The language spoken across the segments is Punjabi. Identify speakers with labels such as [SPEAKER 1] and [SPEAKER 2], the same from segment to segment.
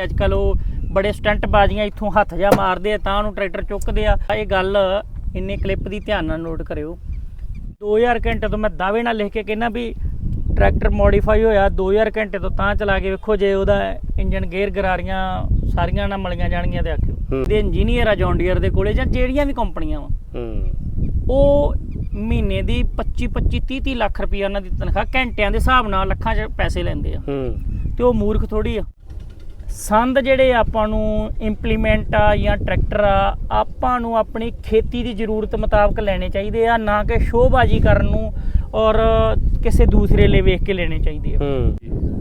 [SPEAKER 1] ਤੇ ਅੱਜ ਕੱਲ ਉਹ ਬੜੇ ਸਟੰਟ ਬਾਜ਼ੀਆਂ ਇੱਥੋਂ ਹੱਥ ਜਾ ਮਾਰਦੇ ਆ ਤਾਂ ਉਹਨੂੰ ਟਰੈਕਟਰ ਚੁੱਕਦੇ ਆ। ਇਹ ਗੱਲ ਇੰਨੇ ਕਲਿੱਪ ਦੀ ਧਿਆਨ ਨਾਲ ਨੋਟ ਕਰਿਓ। 2000 ਘੰਟੇ ਤੋਂ ਮੈਂ ਦਾਅਵੇ ਨਾਲ ਲਿਖ ਕੇ ਕਹਿੰਦਾ ਵੀ ਟਰੈਕਟਰ ਮੋਡੀਫਾਈ ਹੋਇਆ 2000 ਘੰਟੇ ਤੋਂ ਤਾਂ ਚਲਾ ਕੇ ਵੇਖੋ ਜੇ ਉਹਦਾ ਇੰਜਨ ਗੇਅਰ ਗਰਾਰੀਆਂ ਸਾਰੀਆਂ ਨਾਲ ਮਲੀਆਂ ਜਾਣਗੀਆਂ ਤੇ ਆਖਿਓ। ਦੇ ਇੰਜੀਨੀਅਰ ਆ ਜੌਨ ਡੀਅਰ ਦੇ ਕੋਲੇ ਜਾਂ ਜਿਹੜੀਆਂ ਵੀ ਕੰਪਨੀਆਂ ਵਾ। ਉਹ ਮਹੀਨੇ ਦੀ 25 25 30 30 ਲੱਖ ਰੁਪਈਆ ਉਹਨਾਂ ਦੀ ਤਨਖਾਹ ਘੰਟਿਆਂ ਦੇ ਹਿਸਾਬ ਨਾਲ ਲੱਖਾਂ 'ਚ ਪੈਸੇ ਲੈਂਦੇ ਆ। ਤੇ ਉਹ ਮੂਰਖ ਥੋੜੀ ਆ। ਸੰਦ ਜਿਹੜੇ ਆਪਾਂ ਨੂੰ ਇੰਪਲੀਮੈਂਟ ਆ ਜਾਂ ਟਰੈਕਟਰ ਆ ਆਪਾਂ ਨੂੰ ਆਪਣੀ ਖੇਤੀ ਦੀ ਜ਼ਰੂਰਤ ਮੁਤਾਬਕ ਲੈਣੇ ਚਾਹੀਦੇ ਆ ਨਾ ਕਿ ਸ਼ੋਅਬਾਜ਼ੀ ਕਰਨ ਨੂੰ ਔਰ ਕਿਸੇ ਦੂਸਰੇ ਲਈ ਵੇਖ ਕੇ ਲੈਣੇ ਚਾਹੀਦੇ ਆ।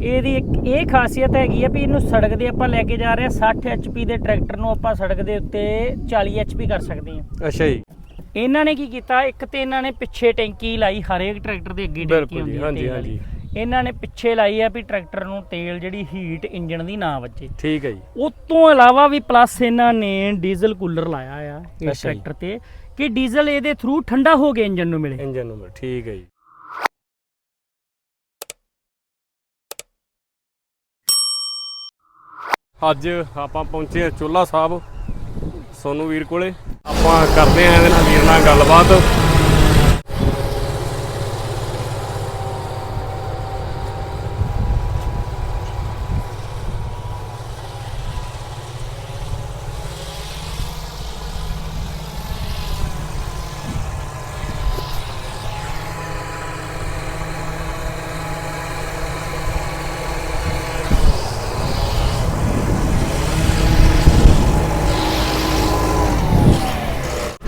[SPEAKER 1] ਇਹਦੀ ਇੱਕ ਇਹ ਖਾਸੀਅਤ ਹੈਗੀ ਆ ਵੀ ਇਹਨੂੰ ਸੜਕ ਦੇ ਆਪਾਂ ਲੈ ਕੇ ਜਾ ਰਹੇ ਆ 60 HP ਦੇ ਟਰੈਕਟਰ ਨੂੰ ਆਪਾਂ ਸੜਕ ਦੇ ਉੱਤੇ 40 HP ਕਰ ਸਕਦੇ ਆ।
[SPEAKER 2] ਅੱਛਾ ਜੀ।
[SPEAKER 1] ਇਹਨਾਂ ਨੇ ਕੀ ਕੀਤਾ? ਇੱਕ ਤੇ ਇਹਨਾਂ ਨੇ ਪਿੱਛੇ ਟੈਂਕੀ ਲਾਈ ਹਰੇਕ ਟਰੈਕਟਰ ਦੇ ਅੱਗੇ ਟੈਂਕੀ
[SPEAKER 2] ਬਿਲਕੁਲ
[SPEAKER 1] ਹੁੰਦੀ
[SPEAKER 2] ਜੀ
[SPEAKER 1] ਹੈ
[SPEAKER 2] ਹਾਂਜੀ
[SPEAKER 1] ਤੇਲ ਵਾਲੀ।
[SPEAKER 2] ਹਾਂਜੀ।
[SPEAKER 1] ਇਹਨਾਂ ਨੇ ਪਿੱਛੇ ਲਾਈ ਆ ਵੀ ਟਰੈਕਟਰ ਨੂੰ ਤੇਲ ਜਿਹੜੀ ਹੀਟ ਇੰਜਨ ਦੀ ਨਾ ਵੱਜੇ।
[SPEAKER 2] ਠੀਕ ਹੈ ਜੀ।
[SPEAKER 1] ਉਸ ਤੋਂ ਇਲਾਵਾ ਵੀ ਪਲੱਸ ਇਹਨਾਂ ਨੇ ਡੀਜ਼ਲ ਕੂਲਰ ਲਾਇਆ ਆ ਇਸ। ਟਰੈਕਟਰ ਤੇ ਕਿ ਡੀਜ਼ਲ ਇਹਦੇ ਥਰੂ ਠੰਡਾ ਹੋ ਕੇ ਇੰਜਨ ਨੂੰ ਮਿਲੇ।
[SPEAKER 2] ਇੰਜਨ ਨੰਬਰ ਠੀਕ ਹੈ ਜੀ। ਅੱਜ ਆਪਾਂ ਪਹੁੰਚੇ ਹਾਂ ਚੋਲਾ ਸਾਹਿਬ ਸੋਨੂ ਵੀਰ ਕੋਲੇ। ਆਪਾਂ ਕਰਦੇ ਆਂ ਇਹਦੇ ਨਾਲ ਵੀਰ ਨਾਲ ਗੱਲਬਾਤ।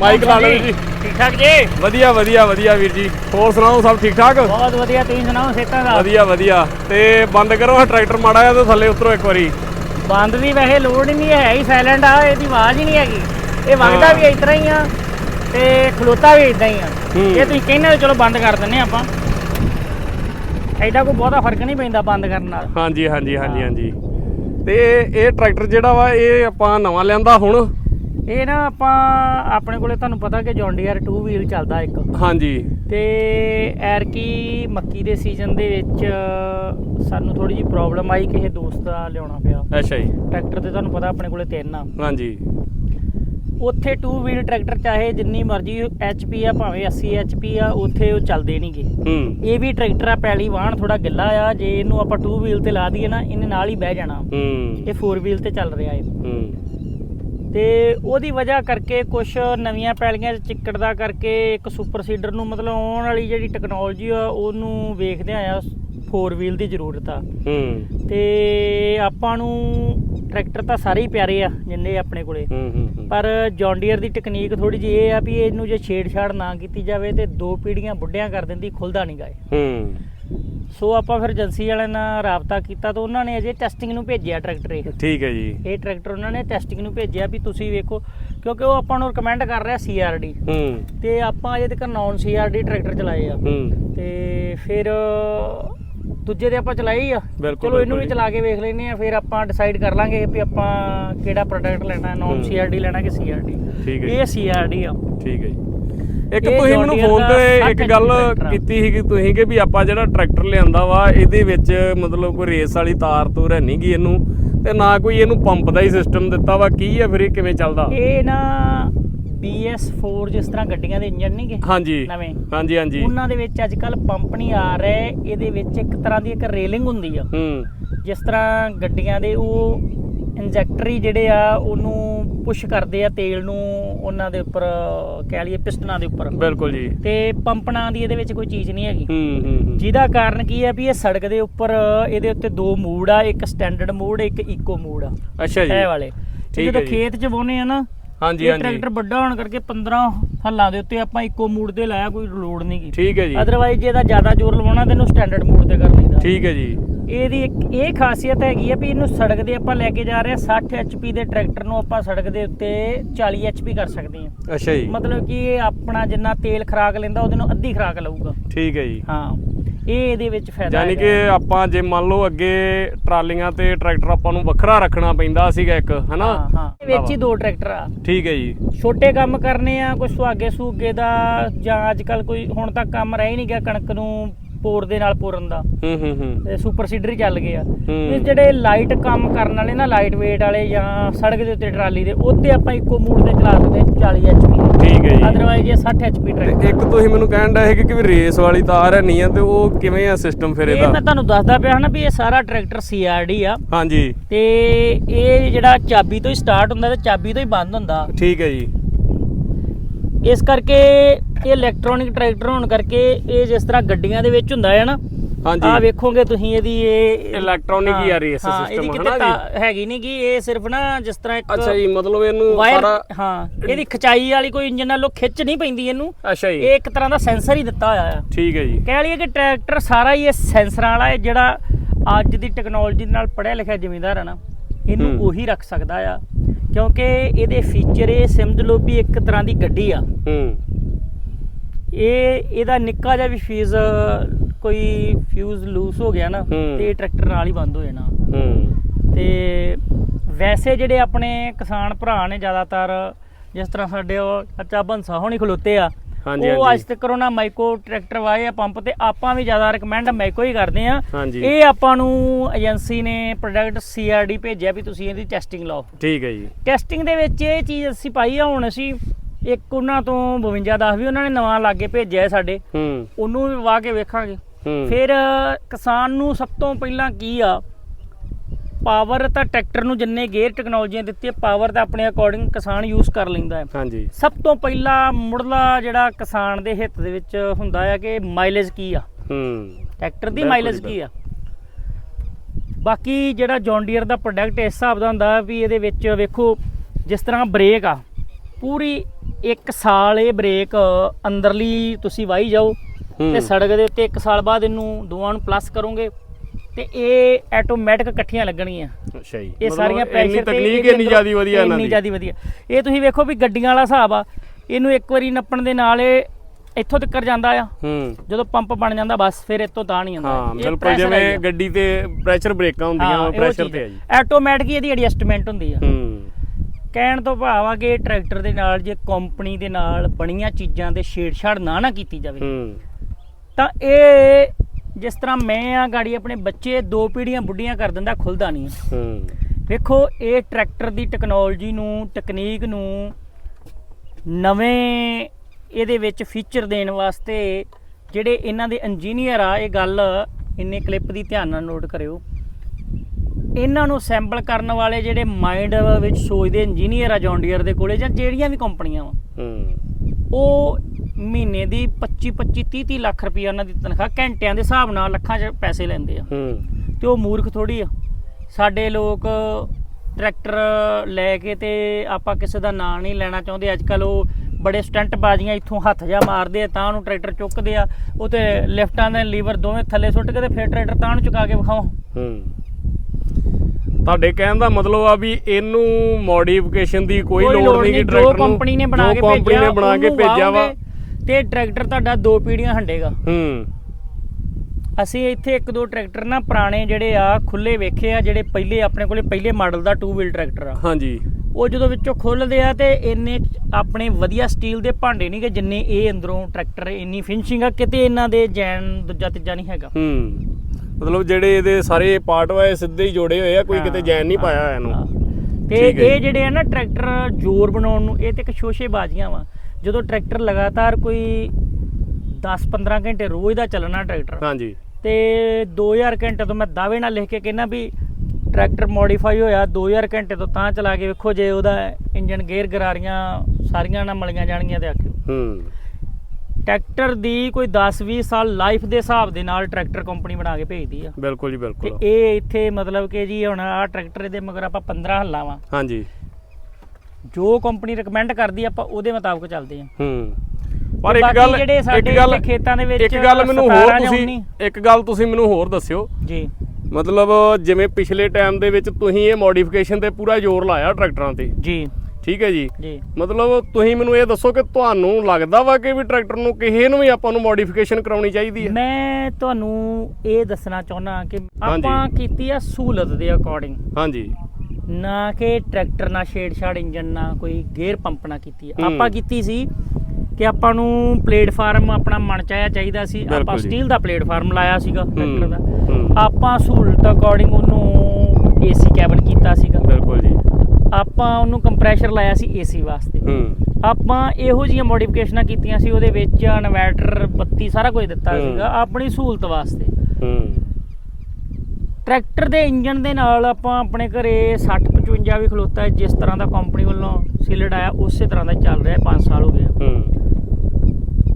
[SPEAKER 2] ਮਾਈਕ ਲਾ ਲਓ ਜੀ।
[SPEAKER 1] ਠੀਕ ਠਾਕ ਜੀ?
[SPEAKER 2] ਵਧੀਆ ਵਧੀਆ ਵਧੀਆ ਵੀਰ ਜੀ। ਹੋਰ ਸੁਣਾਓ ਸਭ ਠੀਕ ਠਾਕ?
[SPEAKER 1] ਬਹੁਤ ਵਧੀਆ ਤੁਸੀਂ ਸੁਣਾਓ ਸੇਤਾਂ ਦਾ?
[SPEAKER 2] ਵਧੀਆ ਵਧੀਆ। ਤੇ ਬੰਦ ਕਰੋ ਆਹ ਟਰੈਕਟਰ ਮਾੜਾ ਜਿਹਾ ਤੇ ਥੱਲੇ ਉਤਰੋ ਇੱਕ ਵਾਰੀ।
[SPEAKER 1] ਬੰਦ ਦੀ ਵੈਸੇ ਲੋੜ ਹੀ ਨਹੀਂ ਹੈ ਹੀ ਸਾਇਲੈਂਟ ਆ ਇਹਦੀ ਆਵਾਜ਼ ਹੀ ਨਹੀਂ ਹੈਗੀ। ਇਹ ਵਗਦਾ। ਵੀ ਇਸ ਤਰ੍ਹਾਂ ਹੀ ਆ ਤੇ ਖਲੋਤਾ ਵੀ ਇਦਾਂ ਹੀ ਆ। ਇਹ ਤੁਸੀਂ ਕਹਿੰਦੇ ਚਲੋ ਬੰਦ ਕਰ ਦਿੰਨੇ ਆਪਾਂ। ਐਡਾ ਕੋਈ ਬਹੁਤਾ ਫ਼ਰਕ ਨਹੀਂ ਪੈਂਦਾ ਬੰਦ ਕਰਨ ਨਾਲ।
[SPEAKER 2] ਹਾਂਜੀ ਹਾਂਜੀ ਹਾਂਜੀ ਹਾਂਜੀ। ਤੇ ਇਹ ਟਰੈਕਟਰ ਜਿਹੜਾ ਵਾ ਇਹ ਆਪਾਂ ਨਵਾਂ ਲਿਆਂਦਾ ਹੁਣ।
[SPEAKER 1] ਇਹ ਨਾ ਆਪਾਂ ਆਪਣੇ ਕੋਲੇ ਤੁਹਾਨੂੰ ਪਤਾ ਕਿ ਜੌਂਡੀਅਰ 2 ਵੀਲ ਚੱਲਦਾ ਇੱਕ।
[SPEAKER 2] ਹਾਂਜੀ।
[SPEAKER 1] ਤੇ ਐਰਕੀ ਮੱਕੀ ਦੇ ਸੀਜ਼ਨ ਦੇ ਵਿੱਚ ਸਾਨੂੰ ਥੋੜੀ ਜਿਹੀ ਪ੍ਰੋਬਲਮ ਆਈ ਕਿਸੇ ਦੋਸਤ ਦਾ ਲਿਆਉਣਾ ਪਿਆ।
[SPEAKER 2] ਅੱਛਾ ਜੀ।
[SPEAKER 1] ਟਰੈਕਟਰ ਤੇ ਤੁਹਾਨੂੰ ਪਤਾ ਆਪਣੇ ਕੋਲੇ ਤਿੰਨ ਆ।
[SPEAKER 2] ਹਾਂਜੀ।
[SPEAKER 1] ਉੱਥੇ 2 ਵੀਲ ਟਰੈਕਟਰ ਚਾਹੇ ਜਿੰਨੀ ਮਰਜ਼ੀ ਐਚਪੀ ਆ ਭਾਵੇਂ 80 ਐਚਪੀ ਆ ਉੱਥੇ ਉਹ ਚੱਲਦੇ ਨਹੀਂਗੇ
[SPEAKER 2] ਹੂੰ।
[SPEAKER 1] ਇਹ ਵੀ ਟਰੈਕਟਰ ਆ ਪੈਲੀ ਵਾਹਣ ਥੋੜਾ ਗਿੱਲਾ ਆ ਜੇ ਇਹਨੂੰ ਆਪਾਂ 2 ਵੀਲ ਤੇ ਲਾ ਦਈਏ ਨਾ ਇਹਨੇ ਨਾਲ ਹੀ ਬਹਿ ਜਾਣਾ।
[SPEAKER 2] ਹੂੰ।
[SPEAKER 1] ਇਹ 4 ਵੀਲ ਤੇ ਚੱਲ ਰਿਹਾ ਏ
[SPEAKER 2] ਹੂੰ।
[SPEAKER 1] ਤੇ ਉਹਦੀ ਵਜ੍ਹਾ ਕਰਕੇ ਕੁਝ ਨਵੀਆਂ ਪੈਲੀਆਂ 'ਚ ਚਿੱਕੜ ਦਾ ਕਰਕੇ ਇੱਕ ਸੁਪਰ ਸੀਡਰ ਨੂੰ ਮਤਲਬ ਆਉਣ ਵਾਲੀ ਜਿਹੜੀ ਟੈਕਨੋਲੋਜੀ ਆ ਉਹਨੂੰ ਵੇਖਦੇ ਆ 4 ਵੀਲ ਦੀ ਜ਼ਰੂਰਤ ਆ।
[SPEAKER 2] ਹੂੰ।
[SPEAKER 1] ਤੇ ਆਪਾਂ ਨੂੰ ਟਰੈਕਟਰ ਤਾਂ ਸਾਰੇ ਹੀ ਪਿਆਰੇ ਆ ਜਿੰਨੇ ਆਪਣੇ ਕੋਲੇ।
[SPEAKER 2] ਹੂੰ ਹੂੰ ਹੂੰ।
[SPEAKER 1] ਪਰ ਜੌਂਡੀਅਰ ਦੀ ਟੈਕਨੀਕ ਥੋੜੀ ਜਿਹੀ ਇਹ ਆ ਵੀ ਇਹਨੂੰ ਜੇ ਛੇੜਛਾੜ ਨਾ ਕੀਤੀ ਜਾਵੇ ਤੇ ਦੋ ਪੀੜੀਆਂ ਬੁੱਢਿਆਂ ਕਰ ਦਿੰਦੀ ਖੁੱਲਦਾ ਨਹੀਂ ਗਾਏ
[SPEAKER 2] ਹੂੰ।
[SPEAKER 1] ਸੋ ਆਪਾਂ ਫਿਰ ਏਜੰਸੀ ਵਾਲਿਆਂ ਨਾਲ ਰਾਬਤਾ ਕੀਤਾ ਤਾਂ ਉਹਨਾਂ ਨੇ ਅਜੇ ਟੈਸਟਿੰਗ ਨੂੰ ਭੇਜਿਆ ਟਰੈਕਟਰ ਇਹ।
[SPEAKER 2] ਠੀਕ ਹੈ ਜੀ।
[SPEAKER 1] ਇਹ ਟਰੈਕਟਰ ਉਹਨਾਂ ਨੇ ਟੈਸਟਿੰਗ ਨੂੰ ਭੇਜਿਆ ਵੀ ਤੁਸੀਂ ਵੇਖੋ ਕਿਉਂਕਿ ਉਹ ਆਪਾਂ ਨੂੰ ਰეკਮੈਂਡ ਕਰ ਰਿਹਾ ਸੀਆਰਡੀ
[SPEAKER 2] ਹੂੰ।
[SPEAKER 1] ਤੇ ਆਪਾਂ ਅਜੇ ਤੱਕ ਨਾਨ ਸੀਆਰਡੀ ਟਰੈਕਟਰ ਚਲਾਏ ਆ।
[SPEAKER 2] ਹੂੰ।
[SPEAKER 1] ਤੇ ਫਿਰ ਦੂਜੇ ਦੇ ਆਪਾਂ ਚਲਾਏ ਹੀ ਆ।
[SPEAKER 2] ਬਿਲਕੁਲ,
[SPEAKER 1] ਚਲੋ ਇਹਨੂੰ ਵੀ ਚਲਾ ਕੇ ਵੇਖ ਲੈਨੇ ਆ ਫਿਰ ਆਪਾਂ ਡਿਸਾਈਡ ਕਰ ਲਾਂਗੇ ਵੀ ਆਪਾਂ ਕਿਹੜਾ ਪ੍ਰੋਡਕਟ ਲੈਣਾ ਨਾਨ। ਸੀਆਰਡੀ ਲੈਣਾ ਕਿ ਸੀਆਰਡੀ
[SPEAKER 2] ਠੀਕ ਹੈ
[SPEAKER 1] ਇਹ ਸੀਆਰਡੀ ਆ।
[SPEAKER 2] ਠੀਕ ਹੈ ਜੀ। ਇੱਕ
[SPEAKER 1] ਇਹ
[SPEAKER 2] ਤੁਸੀਂ ਮੈਨੂੰ
[SPEAKER 1] John
[SPEAKER 2] ਫੋਨ ਤੇ ਇੱਕ
[SPEAKER 1] 60
[SPEAKER 2] ਗੱਲ
[SPEAKER 1] ਆ।
[SPEAKER 2] ਕੀਤੀ ਸੀ ਕਿ ਤੁਸੀਂ ਕਿ ਵੀ ਆਪਾਂ ਜਿਹੜਾ ਟਰੈਕਟਰ ਲਿਆਂਦਾ ਵਾ ਇਹਦੇ ਵਿੱਚ ਮਤਲਬ ਕੋਈ ਰੇਸ ਵਾਲੀ ਤਾਰ ਤੂਰ ਹੈ ਨਹੀਂ ਗੀ ਇਹਨੂੰ? ਤੇ ਨਾ ਕੋਈ ਇਹਨੂੰ ਪੰਪ ਦਾ ਹੀ ਸਿਸਟਮ ਦਿੱਤਾ ਵਾ ਕੀ ਹੈ ਫਿਰ ਇਹ ਕਿਵੇਂ ਚੱਲਦਾ?
[SPEAKER 1] ਇਹ ਨਾ BS4 ਜਿਸ ਤਰ੍ਹਾਂ ਗੱਡੀਆਂ ਦੇ ਇੰਜਨ ਨਹੀਂਗੇ
[SPEAKER 2] ਹਾਂਜੀ
[SPEAKER 1] ਨਵੇਂ।
[SPEAKER 2] ਹਾਂਜੀ ਹਾਂਜੀ।
[SPEAKER 1] ਉਹਨਾਂ ਦੇ ਵਿੱਚ ਅੱਜ ਕੱਲ ਪੰਪ ਨਹੀਂ ਆ ਰਹੇ ਇਹਦੇ ਵਿੱਚ ਇੱਕ ਤਰ੍ਹਾਂ ਦੀ ਇੱਕ ਰੇਲਿੰਗ ਹੁੰਦੀ ਆ।
[SPEAKER 2] ਹੂੰ।
[SPEAKER 1] ਜਿਸ ਤਰ੍ਹਾਂ ਗੱਡੀਆਂ ਦੇ ਉਹ ਇੰਜੈਕਟਰੀ ਜਿਹੜੇ ਆ ਉਹਨੂੰ ਪੁਸ਼ ਕਰਦੇ ਆ ਤੇਲ ਨੂੰ ਉਹਨਾਂ ਦੇ ਉੱਪਰ ਕਹਿ ਲਈਏ ਪਿਸਟਨਾਂ ਦੇ ਉੱਪਰ।
[SPEAKER 2] ਬਿਲਕੁਲ ਜੀ।
[SPEAKER 1] ਤੇ ਪੰਪਣਾ ਦੀ ਇਹਦੇ ਵਿੱਚ ਕੋਈ ਚੀਜ਼ ਨਹੀਂ ਹੈਗੀ।
[SPEAKER 2] ਹੂੰ ਹੂੰ
[SPEAKER 1] ਜਿਹਦਾ ਕਾਰਨ ਕੀ ਹੈ ਵੀ ਇਹ ਸੜਕ ਦੇ ਉੱਪਰ ਇਹਦੇ ਉੱਤੇ ਦੋ ਮੋਡ ਆ ਇੱਕ ਸਟੈਂਡਰਡ ਮੋਡ ਇੱਕ ਇਕੋ ਮੋਡ ਆ।
[SPEAKER 2] ਅੱਛਾ ਜੀ।
[SPEAKER 1] ਇਹ ਵਾਲੇ। ਜਦੋਂ। ਖੇਤ 'ਚ ਬੋਨੇ ਆ ਨਾ
[SPEAKER 2] ਹਾਂਜੀ
[SPEAKER 1] ਇਹ
[SPEAKER 2] ਹਾਂਜੀ।
[SPEAKER 1] ਟਰੈਕਟਰ ਵੱਡਾ ਹੋਣ ਕਰਕੇ 15 ਹੱਲਾਂ ਦੇ ਉੱਤੇ ਆਪਾਂ ਇਕੋ ਮੋਡ ਤੇ ਲਾਇਆ ਕੋਈ ਲੋਡ ਨਹੀਂ ਕੀਤੀ
[SPEAKER 2] ਠੀਕ ਹੈ ਜੀ।
[SPEAKER 1] ਅਦਰਵਾਈਜ਼ ਜੇ ਇਹਦਾ ਜ਼ਿਆਦਾ ਜ਼ੋਰ ਲਵਾਉਣਾ ਤੈਨੂੰ ਸਟੈਂਡਰਡ ਮੋਡ ਤੇ ਕਰ ਲਈਦਾ
[SPEAKER 2] ਠੀਕ ਹੈ ਜੀ।
[SPEAKER 1] ਇਹਦੀ ਇੱਕ ਇਹ ਖਾਸੀਅਤ ਹੈਗੀ ਆ ਵੀ ਇਹਨੂੰ ਸੜਕ ਦੇ ਆਪਾਂ ਲੈ ਕੇ ਜਾ ਰਹੇ ਹਾਂ 60 HP ਦੇ ਟਰੈਕਟਰ ਨੂੰ ਆਪਾਂ ਸੜਕ ਦੇ ਉੱਤੇ 40 HP ਕਰ ਸਕਦੇ ਹਾਂ।
[SPEAKER 2] ਅੱਛਾ ਜੀ।
[SPEAKER 1] ਮਤਲਬ ਕਿ ਇਹ ਆਪਣਾ ਜਿੰਨਾ ਤੇਲ ਖਰਾਕ ਲੈਂਦਾ ਉਹਦੇ ਨੂੰ ਅੱਧੀ ਖਰਾਕ ਲਊਗਾ।
[SPEAKER 2] ਠੀਕ ਹੈ ਜੀ।
[SPEAKER 1] ਹਾਂ। ਇਹ ਇਹਦੇ ਵਿੱਚ ਫਾਇਦਾ
[SPEAKER 2] ਯਾਨੀ। ਕਿ ਆਪਾਂ ਜੇ ਮੰਨ ਲਓ ਅੱਗੇ ਟਰਾਲੀਆਂ ਤੇ ਟਰੈਕਟਰ ਆਪਾਂ ਨੂੰ ਵੱਖਰਾ ਰੱਖਣਾ ਪੈਂਦਾ ਸੀਗਾ ਇੱਕ ਹਨਾ?
[SPEAKER 1] ਹਾਂ ਵਿੱਚ ਹੀ ਦੋ ਟਰੈਕਟਰ ਆ।
[SPEAKER 2] ਠੀਕ ਹੈ ਜੀ।
[SPEAKER 1] ਛੋਟੇ ਕੰਮ ਕਰਨੇ ਆ ਕੋਈ ਸੁਹਾਗੇ ਸੂਗੇ ਦਾ ਜਾਂ ਅੱਜ ਕੱਲ ਕੋਈ ਹੁਣ ਤੱਕ ਕੰਮ ਰਹਿ ਨਹੀਂ ਗਿਆ ਕਣਕ ਨੂੰ ਪੋਰ ਦੇ ਨਾਲ ਪੂਰਨ ਦਾ।
[SPEAKER 2] ਹੂੰ ਹੂੰ ਹੂੰ।
[SPEAKER 1] ਤੇ ਸੁਪਰ ਸੀਡਰ ਹੀ ਚੱਲ ਗਏ ਆ। ਇਹ ਜਿਹੜੇ ਲਾਈਟ ਕੰਮ ਕਰਨ ਵਾਲੇ ਨਾ ਲਾਈਟ weight ਵਾਲੇ ਜਾਂ ਸੜਕ ਦੇ ਉੱਤੇ ਟਰਾਲੀ ਦੇ ਉੱਤੇ ਆਪਾਂ ਇੱਕੋ ਮੂਡ ਤੇ ਚਲਾ ਸਕਦੇ ਹਾਂ 40 HP
[SPEAKER 2] ਠੀਕ ਹੈ ਜੀ।
[SPEAKER 1] ਅਦਰਵਾਈਜ਼ ਇਹ 60 HP
[SPEAKER 2] ਤੇ
[SPEAKER 1] ਟਰੈਕਟਰ
[SPEAKER 2] ਇੱਕ ਤੁਸੀਂ ਮੈਨੂੰ ਕਹਿਣ ਦਾ ਹੈ ਕਿ ਵੀ ਰੇਸ ਵਾਲੀ ਤਾਰ ਹੈ ਨਹੀਂ ਆ ਤੇ ਉਹ ਕਿਵੇਂ ਆ ਸਿਸਟਮ ਫਿਰ
[SPEAKER 1] ਇਹ
[SPEAKER 2] ਇਹਦਾ
[SPEAKER 1] ਮੈਂ ਤੁਹਾਨੂੰ ਦੱਸਦਾ ਪਿਆ ਹਾਂ ਨਾ ਵੀ ਇਹ ਸਾਰਾ ਟਰੈਕਟਰ CRD ਆ।
[SPEAKER 2] ਹਾਂਜੀ।
[SPEAKER 1] ਤੇ ਇਹ ਜਿਹੜਾ ਚਾਬੀ ਤੋਂ ਹੀ ਸਟਾਰਟ ਹੁੰਦਾ ਤੇ ਚਾਬੀ ਤੋਂ ਹੀ ਬੰਦ ਹੁੰਦਾ।
[SPEAKER 2] ਠੀਕ ਹੈ ਜੀ।
[SPEAKER 1] ਇਸ ਕਰਕੇ ਇਹ ਇਲੈਕਟ੍ਰੋਨਿਕ ਟਰੈਕਟਰ ਹੋਣ ਕਰਕੇ ਇਹ ਜਿਸ ਤਰ੍ਹਾਂ ਗੱਡੀਆਂ ਦੇ ਵਿੱਚ ਹੁੰਦਾ ਹੈ ਨਾ
[SPEAKER 2] ਹਾਂਜੀ।
[SPEAKER 1] ਆ ਵੇਖੋਗੇ ਤੁਸੀਂ ਇਹਦੀ ਇਹ
[SPEAKER 2] Electronic ਹੀ ਆ ਰਹੀ ਇਸ
[SPEAKER 1] ਹਾਂ,
[SPEAKER 2] ਜੀ?
[SPEAKER 1] ਤਾਂ ਹੈਗੀ ਨਹੀਂ ਕਿ ਇਹ ਸਿਰਫ ਨਾ ਜਿਸ ਤਰ੍ਹਾਂ ਇੱਕ
[SPEAKER 2] ਅੱਛਾ ਜੀ ਮਤਲਬ ਇਹਨੂੰ ਸਾਰਾ
[SPEAKER 1] ਹਾਂ ਇਹਦੀ ਖਚਾਈ ਵਾਲੀ ਕੋਈ ਇੰਜਨ ਨਾਲੋਂ ਖਿੱਚ ਨਹੀਂ ਪੈਂਦੀ ਇਹਨੂੰ।
[SPEAKER 2] ਅੱਛਾ ਜੀ।
[SPEAKER 1] ਇਹ ਇੱਕ ਤਰ੍ਹਾਂ ਦਾ ਸੈਂਸਰ ਹੀ ਦਿੱਤਾ ਹੋਇਆ ਆ।
[SPEAKER 2] ਠੀਕ ਹੈ ਜੀ।
[SPEAKER 1] ਕਹਿ ਲਈਏ ਕਿ ਟਰੈਕਟਰ ਸਾਰਾ ਹੀ ਇਹ ਸੈਂਸਰਾਂ ਵਾਲਾ ਹੈ ਜਿਹੜਾ ਅੱਜ ਦੀ ਟੈਕਨੋਲੋਜੀ ਨਾਲ ਪੜ੍ਹਿਆ ਲਿਖਿਆ ਜ਼ਿਮੀਂਦਾਰ ਹੈ ਨਾ ਇਹਨੂੰ
[SPEAKER 2] ਹੂੰ।
[SPEAKER 1] ਉਹੀ ਰੱਖ ਸਕਦਾ ਆ। ਕਿਉਂਕਿ ਇਹਦੇ ਫੀਚਰ ਇਹ ਸਮਝ ਲਓ ਵੀ ਇੱਕ ਤਰ੍ਹਾਂ ਦੀ ਗੱਡੀ ਆ।
[SPEAKER 2] ਹੂੰ।
[SPEAKER 1] ਇਹ ਇਹਦਾ ਨਿੱਕਾ ਜਿਹਾ ਵੀ ਫੀਜ਼ ਕੋਈ ਫਿਊਜ਼ ਲੂਸ ਹੋ ਗਿਆ ਨਾ। ਤੇ ਇਹ ਟਰੈਕਟਰ ਨਾਲ ਹੀ ਬੰਦ ਹੋ ਜਾਣਾ।
[SPEAKER 2] ਹੂੰ।
[SPEAKER 1] ਤੇ ਵੈਸੇ ਜਿਹੜੇ ਆਪਣੇ ਕਿਸਾਨ ਭਰਾ ਨੇ ਜ਼ਿਆਦਾਤਰ ਜਿਸ ਤਰ੍ਹਾਂ ਸਾਡੇ ਉਹ ਚਾਚਾ ਬੰਸਾ ਹੋਣੀ ਖਲੋਤੇ ਆ
[SPEAKER 2] ਹਾਂਜੀ,
[SPEAKER 1] ਉਹ। ਅੱਜ ਤੱਕ ਉਹਨਾਂ ਮਾਈਕੋ ਟਰੈਕਟਰ ਵਾਏ ਆ ਪੰਪ ਤੇ ਆਪਾਂ ਵੀ ਜ਼ਿਆਦਾ ਰეკਮੈਂਡ ਮਾਈਕੋ ਹੀ ਕਰਦੇ ਆ। ਇਹ ਆਪਾਂ ਨੂੰ ਏਜੰਸੀ ਨੇ ਪ੍ਰੋਡਕਟ ਸੀਆਰਡੀ ਭੇਜਿਆ ਵੀ ਤੁਸੀਂ ਇਹਦੀ ਟੈਸਟਿੰਗ ਲਾਓ।
[SPEAKER 2] ਠੀਕ ਹੈ ਜੀ।
[SPEAKER 1] ਟੈਸਟਿੰਗ ਦੇ ਵਿੱਚ ਇਹ ਚੀਜ਼ ਅਸੀਂ ਪਾਈ ਆ ਹੁਣ ਅਸੀਂ ਇੱਕ ਉਹਨਾਂ ਤੋਂ 52 10 ਵੀ ਉਹਨਾਂ ਨੇ ਨਵਾਂ ਲਾਗੇ ਭੇਜਿਆ ਸਾਡੇ।
[SPEAKER 2] ਹੂੰ।
[SPEAKER 1] ਉਹਨੂੰ ਵੀ ਵਾਹ ਕੇ ਵੇਖਾਂਗੇ। ਫਿਰ ਕਿਸਾਨ ਨੂੰ ਸਭ ਤੋਂ ਪਹਿਲਾਂ ਕੀ ਆ? ਪਾਵਰ ਤਾਂ ਟਰੈਕਟਰ ਨੂੰ ਜਿੰਨੇ ਗੇਅਰ ਟੈਕਨੋਲੋਜੀਆਂ ਦਿੱਤੀਆਂ ਪਾਵਰ ਤਾਂ ਆਪਣੇ ਅਕੋਰਡਿੰਗ ਕਿਸਾਨ ਯੂਜ਼ ਕਰ ਲੈਂਦਾ ਹੈ।
[SPEAKER 2] ਹਾਂਜੀ।
[SPEAKER 1] ਸਭ ਤੋਂ ਪਹਿਲਾਂ ਮੁੱਢਲਾ ਜਿਹੜਾ ਕਿਸਾਨ ਦੇ ਹਿੱਤ ਦੇ ਵਿੱਚ ਹੁੰਦਾ ਹੈ ਕਿ ਮਾਈਲੇਜ ਕੀ ਆ?
[SPEAKER 2] ਹੂੰ।
[SPEAKER 1] ਟਰੈਕਟਰ ਦੀ ਮਾਈਲੇਜ ਕੀ ਆ? ਬਾਕੀ ਜਿਹੜਾ ਜੌਨ ਡੀਅਰ ਦਾ ਪ੍ਰੋਡਕਟ ਇਸ ਹਿਸਾਬ ਦਾ ਹੁੰਦਾ ਵੀ ਇਹਦੇ ਵਿੱਚ ਵੇਖੋ ਜਿਸ ਤਰ੍ਹਾਂ ਬ੍ਰੇਕ ਆ ਪੂਰੀ 1 ਸਾਲ ਇਹ ਬ੍ਰੇਕ ਅੰਦਰਲੀ ਤੁਸੀਂ ਵਾਈ ਜਾਓ। ਤੇ ਸੜਕ ਦੇ ਉੱਤੇ 1 ਸਾਲ ਬਾਅਦ ਇਹਨੂੰ ਦੋਵਾਂ ਨੂੰ ਪਲੱਸ ਕਰੋਗੇ ਤੇ ਇਹ ਆਟੋਮੈਟਿਕ ਇਕੱਠੀਆਂ ਲੱਗਣਗੀਆਂ।
[SPEAKER 2] ਅੱਛਾ ਜੀ।
[SPEAKER 1] ਇਹ ਸਾਰੀਆਂ ਪ੍ਰੈਸ਼ਰ
[SPEAKER 2] ਤਕਨੀਕ ਇੰਨੀ ਜ਼ਿਆਦੀ ਵਧੀਆ ਇਹਨਾਂ
[SPEAKER 1] ਇੰਨੀ ਜ਼ਿਆਦੀ ਵਧੀਆ। ਇਹ ਤੁਸੀਂ ਵੇਖੋ ਵੀ ਗੱਡੀਆਂ ਵਾਲਾ ਹਿਸਾਬ ਆ ਇਹਨੂੰ ਇੱਕ ਵਾਰੀ ਨੱਪਣ ਦੇ ਨਾਲ ਇਹ ਇੱਥੋਂ ਤੱਕ ਜਾਂਦਾ ਆ।
[SPEAKER 2] ਹੂੰ।
[SPEAKER 1] ਜਦੋਂ ਪੰਪ ਬਣ ਜਾਂਦਾ ਬਸ ਫਿਰ ਇੱਥੋਂ ਤਾਂ ਨਹੀਂ ਆਉਂਦਾ
[SPEAKER 2] ਹਾਂ ਬਿਲਕੁਲ ਜਿਵੇਂ
[SPEAKER 1] ਆ।
[SPEAKER 2] ਗੱਡੀ ਤੇ ਪ੍ਰੈਸ਼ਰ ਬ੍ਰੇਕਾਂ ਹੁੰਦੀਆਂ ਪ੍ਰੈਸ਼ਰ ਤੇ ਹੈ ਜੀ।
[SPEAKER 1] ਆਟੋਮੈਟਿਕ ਇਹਦੀ ਐਡਜਸਟਮੈਂਟ ਹੁੰਦੀ ਆ।
[SPEAKER 2] ਹੂੰ।
[SPEAKER 1] ਕਹਿਣ ਤੋਂ ਭਾਵ ਆ ਕਿ ਟਰੈਕਟਰ ਦੇ ਨਾਲ ਜੇ ਕੰਪਨੀ ਦੇ ਨਾਲ ਬਣੀਆਂ ਚੀਜ਼ਾਂ ਦੇ ਛੇੜਛਾੜ ਨਾ ਨਾ ਕੀਤੀ ਜਾਵੇ ਤਾਂ ਇਹ ਜਿਸ ਤਰ੍ਹਾਂ ਮੈਂ ਆ ਗਾੜੀ ਆਪਣੇ ਬੱਚੇ ਦੋ ਪੀੜ੍ਹੀਆਂ ਬੁੱਢੀਆਂ ਕਰ ਦਿੰਦਾ ਖੁੱਲਦਾ ਨਹੀਂ
[SPEAKER 2] ਹੂੰ।
[SPEAKER 1] ਵੇਖੋ ਇਹ ਟਰੈਕਟਰ ਦੀ ਟੈਕਨੋਲੋਜੀ ਨੂੰ ਟੈਕਨੀਕ ਨੂੰ ਨਵੇਂ ਇਹਦੇ ਵਿੱਚ ਫੀਚਰ ਦੇਣ ਵਾਸਤੇ ਜਿਹੜੇ ਇਹਨਾਂ ਦੇ ਇੰਜੀਨੀਅਰ ਆ ਇਹ ਗੱਲ ਇੰਨੇ ਕਲਿੱਪ ਦੀ ਧਿਆਨ ਨਾਲ ਨੋਟ ਕਰਿਓ। ਇਹਨਾਂ ਨੂੰ ਅਸੈਂਬਲ ਕਰਨ ਵਾਲੇ ਜਿਹੜੇ ਮਾਈਂਡ ਵਿੱਚ ਸੋਚਦੇ ਇੰਜੀਨੀਅਰ ਆ ਜੌਂਡੀਅਰ ਦੇ ਕੋਲੇ ਜਾਂ ਜਿਹੜੀਆਂ ਵੀ ਕੰਪਨੀਆਂ ਵਾ ਉਹ ਮਹੀਨੇ ਦੀ 25 25 30 30 ਲੱਖ ਰੁਪਈਆ ਉਹਨਾਂ ਦੀ ਤਨਖਾਹ ਘੰਟਿਆਂ ਦੇ ਹਿਸਾਬ ਨਾਲ ਲੱਖਾਂ 'ਚ ਪੈਸੇ ਲੈਂਦੇ ਆ। ਤੇ ਉਹ ਮੂਰਖ ਥੋੜੀ ਆ। ਸਾਡੇ ਲੋਕ ਟਰੈਕਟਰ ਲੈ ਕੇ ਤੇ ਆਪਾਂ ਕਿਸੇ ਦਾ ਨਾਂ ਨਹੀਂ ਲੈਣਾ ਚਾਹੁੰਦੇ। ਅੱਜ ਕੱਲ ਉਹ ਬੜੇ ਸਟੰਟ ਬਾਜ਼ੀਆਂ ਇੱਥੋਂ ਹੱਥ ਜਾ ਮਾਰਦੇ ਆ ਤਾਂ ਉਹਨੂੰ ਟਰੈਕਟਰ ਚੁੱਕਦੇ ਆ। ਉਹ ਤੇ ਲਿਫਟਾਂ ਦੇ ਲੀਵਰ ਦੋਵੇਂ ਥੱਲੇ ਸੁੱਟ ਕੇ ਤੇ ਫਿਰ ਟਰੈਕਟਰ ਤਾਂ ਨੂੰ ਚੁਕਾ ਕੇ ਵਿਖਾਓ।
[SPEAKER 2] ਹੂੰ। ਤੁਹਾਡੇ ਕਹਿਣ ਦਾ ਮਤਲਬ ਆ ਵੀ ਇਹਨੂੰ ਮੋਡੀਫਿਕੇਸ਼ਨ ਦੀ ਕੋਈ ਲੋੜ ਨਹੀਂ ਟਰੈਕਟਰ ਨੂੰ
[SPEAKER 1] ਕੰਪਨੀ ਨੇ ਬਣਾ ਕੇ
[SPEAKER 2] ਕੰਪਨੀ
[SPEAKER 1] ਭੇਜਿਆ
[SPEAKER 2] ਨੇ ਬਣਾ ਕੇ ਭੇਜਿਆ ਵਾ।
[SPEAKER 1] ਤੇ ਟਰੈਕਟਰ ਤੁਹਾਡਾ ਦੋ ਪੀੜ੍ਹੀਆਂ ਹੰਡੇਗਾ।
[SPEAKER 2] ਹੂੰ।
[SPEAKER 1] ਅਸੀਂ ਇੱਥੇ ਇੱਕ ਦੋ ਟਰੈਕਟਰ ਨਾ ਪੁਰਾਣੇ ਜਿਹੜੇ ਆ ਖੁੱਲੇ ਵੇਖੇ ਆ ਜਿਹੜੇ ਪਹਿਲੇ ਆਪਣੇ ਕੋਲੇ ਪਹਿਲੇ ਮਾਡਲ ਦਾ 2 ਵੀਲ ਟਰੈਕਟਰ ਆ।
[SPEAKER 2] ਹਾਂਜੀ।
[SPEAKER 1] ਉਹ ਜਦੋਂ ਵਿੱਚੋਂ ਖੁੱਲਦੇ ਆ ਤੇ ਇੰਨੇ ਆਪਣੇ ਵਧੀਆ ਸਟੀਲ ਦੇ ਭਾਂਡੇ ਨਹੀਂ ਕਿ ਜਿੰਨੇ ਇਹ ਅੰਦਰੋਂ ਟਰੈਕਟਰ ਇੰਨੀ ਫਿਨਿਸ਼ਿੰਗ ਆ ਕਿਤੇ ਇਹਨਾਂ ਦੇ ਜੈਨ ਦੂਜਾ ਤੀਜਾ ਨਹੀਂ ਹੈਗਾ।
[SPEAKER 2] ਹੂੰ। ਮਤਲਬ ਜਿਹੜੇ ਇਹਦੇ ਸਾਰੇ ਪਾਰਟ ਵਾ ਇਹ ਸਿੱਧੇ ਹੀ ਜੋੜੇ ਹੋਏ ਆ ਕੋਈ ਕਿਤੇ ਜੈਨ ਨਹੀਂ ਪਾਇਆ ਹੋਇਆ। ਇਹਨੂੰ।
[SPEAKER 1] ਤੇ ਇਹ। ਜਿਹੜੇ ਆ ਨਾ ਟਰੈਕਟਰ ਜ਼ੋਰ ਬਣਾਉਣ ਨੂੰ ਇਹ ਤੇ ਇੱਕ ਸ਼ੋਸ਼ੇ ਬਾਜ਼ੀਆਂ ਵਾ। ਜਦੋਂ ਟਰੈਕਟਰ ਲਗਾਤਾਰ ਕੋਈ 10-15 ਘੰਟੇ ਰੋਜ਼ ਦਾ ਚੱਲਣਾ ਟਰੈਕਟਰ
[SPEAKER 2] ਹਾਂਜੀ।
[SPEAKER 1] ਤੇ 2000 ਘੰਟੇ ਤੋਂ ਮੈਂ ਦਾਅਵੇ ਨਾਲ ਲਿਖ ਕੇ ਕਹਿੰਦਾ ਵੀ ਟਰੈਕਟਰ ਮੋਡੀਫਾਈ ਹੋਇਆ 2000 ਘੰਟੇ ਤੋਂ ਤਾਂ ਚਲਾ ਕੇ ਵੇਖੋ ਜੇ ਉਹਦਾ ਇੰਜਨ ਗੇਅਰ ਗਰਾਰੀਆਂ ਸਾਰੀਆਂ ਨਾ ਮਲੀਆਂ ਜਾਣਗੀਆਂ ਤੇ ਆਖਿਓ।
[SPEAKER 2] ਹੂੰ।
[SPEAKER 1] ਟਰੈਕਟਰ ਦੀ ਕੋਈ 10-20 ਸਾਲ ਲਾਈਫ ਦੇ ਹਿਸਾਬ ਦੇ ਨਾਲ ਟਰੈਕਟਰ ਕੰਪਨੀ ਬਣਾ ਕੇ ਭੇਜਦੀ ਆ।
[SPEAKER 2] ਬਿਲਕੁਲ ਜੀ
[SPEAKER 1] ਤੇ
[SPEAKER 2] ਬਿਲਕੁਲ
[SPEAKER 1] ਇਹ ਇੱਥੇ ਮਤਲਬ ਕਿ ਜੀ ਹੁਣ ਆ ਟਰੈਕਟਰ ਦੇ ਮਗਰ ਆਪਾਂ 15 ਹੱਲਾਂ ਵਾ।
[SPEAKER 2] ਹਾਂਜੀ।
[SPEAKER 1] ਜੋ ਕੰਪਨੀ ਰეკਮੈਂਡ ਕਰਦੀ ਆ, ਆਪਾਂ ਉਹਦੇ ਮੁਤਾਬਕ ਚੱਲਦੇ ਆ।
[SPEAKER 2] ਹੂੰ। ਪਰ
[SPEAKER 1] ਤੇ
[SPEAKER 2] ਇੱਕ
[SPEAKER 1] ਬਾਕੀ
[SPEAKER 2] ਗੱਲ
[SPEAKER 1] ਜਿਹੜੇ
[SPEAKER 2] ਇੱਕ
[SPEAKER 1] ਸਾਡੇ
[SPEAKER 2] ਗੱਲ
[SPEAKER 1] ਇੱਥੇ ਖੇਤਾਂ ਦੇ ਵਿੱਚ
[SPEAKER 2] ਇੱਕ ਗੱਲ ਮੈਨੂੰ
[SPEAKER 1] 17
[SPEAKER 2] ਹੋਰ
[SPEAKER 1] ਜਾਂ
[SPEAKER 2] ਤੁਸੀਂ
[SPEAKER 1] 19
[SPEAKER 2] ਇੱਕ ਗੱਲ ਤੁਸੀਂ ਮੈਨੂੰ ਹੋਰ ਦੱਸਿਓ।
[SPEAKER 1] ਜੀ।
[SPEAKER 2] ਮਤਲਬ ਜਿਵੇਂ ਪਿਛਲੇ ਟਾਈਮ ਦੇ ਵਿੱਚ ਤੁਸੀਂ ਇਹ ਮੋਡੀਫਿਕੇਸ਼ਨ ਤੇ ਪੂਰਾ ਜ਼ੋਰ ਲਾਇਆ ਟਰੈਕਟਰਾਂ ਤੇ।
[SPEAKER 1] ਜੀ।
[SPEAKER 2] ਠੀਕ ਹੈ ਜੀ?
[SPEAKER 1] ਜੀ।
[SPEAKER 2] ਮਤਲਬ ਤੁਸੀਂ ਮੈਨੂੰ ਇਹ ਦੱਸੋ ਕਿ ਤੁਹਾਨੂੰ ਲੱਗਦਾ ਵਾ ਕਿ ਵੀ ਟਰੈਕਟਰ ਨੂੰ ਕਿਸੇ ਨੂੰ ਵੀ ਆਪਾਂ ਨੂੰ ਮੋਡੀਫਿਕੇਸ਼ਨ ਕਰਾਉਣੀ ਚਾਹੀਦੀ ਹੈ?
[SPEAKER 1] ਮੈਂ ਤੁਹਾਨੂੰ ਇਹ ਦੱਸਣਾ ਚਾਹੁੰਦਾ ਕਿ
[SPEAKER 2] ਹਾਂਜੀ।
[SPEAKER 1] ਆਪਾਂ ਕੀਤੀ ਆ ਸਹੂਲਤ ਦੇ ਅਕੋਰਡਿੰਗ
[SPEAKER 2] ਹਾਂਜੀ।
[SPEAKER 1] ਨਾ ਕਿ ਟਰੈਕਟਰ ਨਾਲ ਛੇੜਛਾੜ ਇੰਜਨ ਨਾਲ ਕੋਈ ਗੇਅਰ ਪੰਪ ਨਾ ਕੀਤੀ। ਆ।
[SPEAKER 2] ਹੂੰ।
[SPEAKER 1] ਆਪਾਂ ਕੀਤੀ ਸੀ ਕਿ ਆਪਾਂ ਨੂੰ ਪਲੇਟਫਾਰਮ ਆਪਣਾ ਮਨ ਚਾਹਿਆ ਚਾਹੀਦਾ ਸੀ। ਆਪਾਂ
[SPEAKER 2] ਬਿਲਕੁਲ ਜੀ।
[SPEAKER 1] ਸਟੀਲ ਦਾ ਪਲੇਟਫਾਰਮ ਲਾਇਆ ਸੀਗਾ ਟਰੈਕਟਰ ਦਾ।
[SPEAKER 2] ਹੂੰ।
[SPEAKER 1] ਆਪਾਂ ਸਹੂਲਤ ਅਕੋਰਡਿੰਗ ਉਹਨੂੰ ਏਸੀ ਕੈਬਨ ਕੀਤਾ
[SPEAKER 2] ਜੀ
[SPEAKER 1] ਆਪਾਂ ਉਹਨੂੰ ਕੰਪਰੈਸ਼ਰ ਲਾਇਆ ਸੀ ਏਸੀ ਵਾਸਤੇ।
[SPEAKER 2] ਹੂੰ।
[SPEAKER 1] ਆਪਾਂ ਇਹੋ ਜਿਹੀਆਂ ਮੋਡੀਫਿਕੇਸ਼ਨਾਂ ਕੀਤੀਆਂ ਸੀ ਉਹਦੇ ਵਿੱਚ ਇਨਵਰਟਰ ਬੱਤੀ ਸਾਰਾ ਕੁਝ ਦਿੱਤਾ। ਸੀਗਾ ਆਪਣੀ ਸਹੂਲਤ ਵਾਸਤੇ।
[SPEAKER 2] ਹੂੰ।
[SPEAKER 1] ਟਰੈਕਟਰ ਦੇ ਇੰਜਨ ਦੇ ਨਾਲ ਆਪਾਂ ਆਪਣੇ ਘਰੇ 60 55 ਵੀ ਖਲੋਤਾ ਹੈ ਜਿਸ ਤਰ੍ਹਾਂ ਦਾ ਕੰਪਨੀ ਵੱਲੋਂ ਸੀਲਡ ਆਇਆ ਉਸੇ ਤਰ੍ਹਾਂ ਦਾ ਚੱਲ ਰਿਹਾ 5 ਸਾਲ ਹੋ ਗਏ
[SPEAKER 2] ਹੂੰ।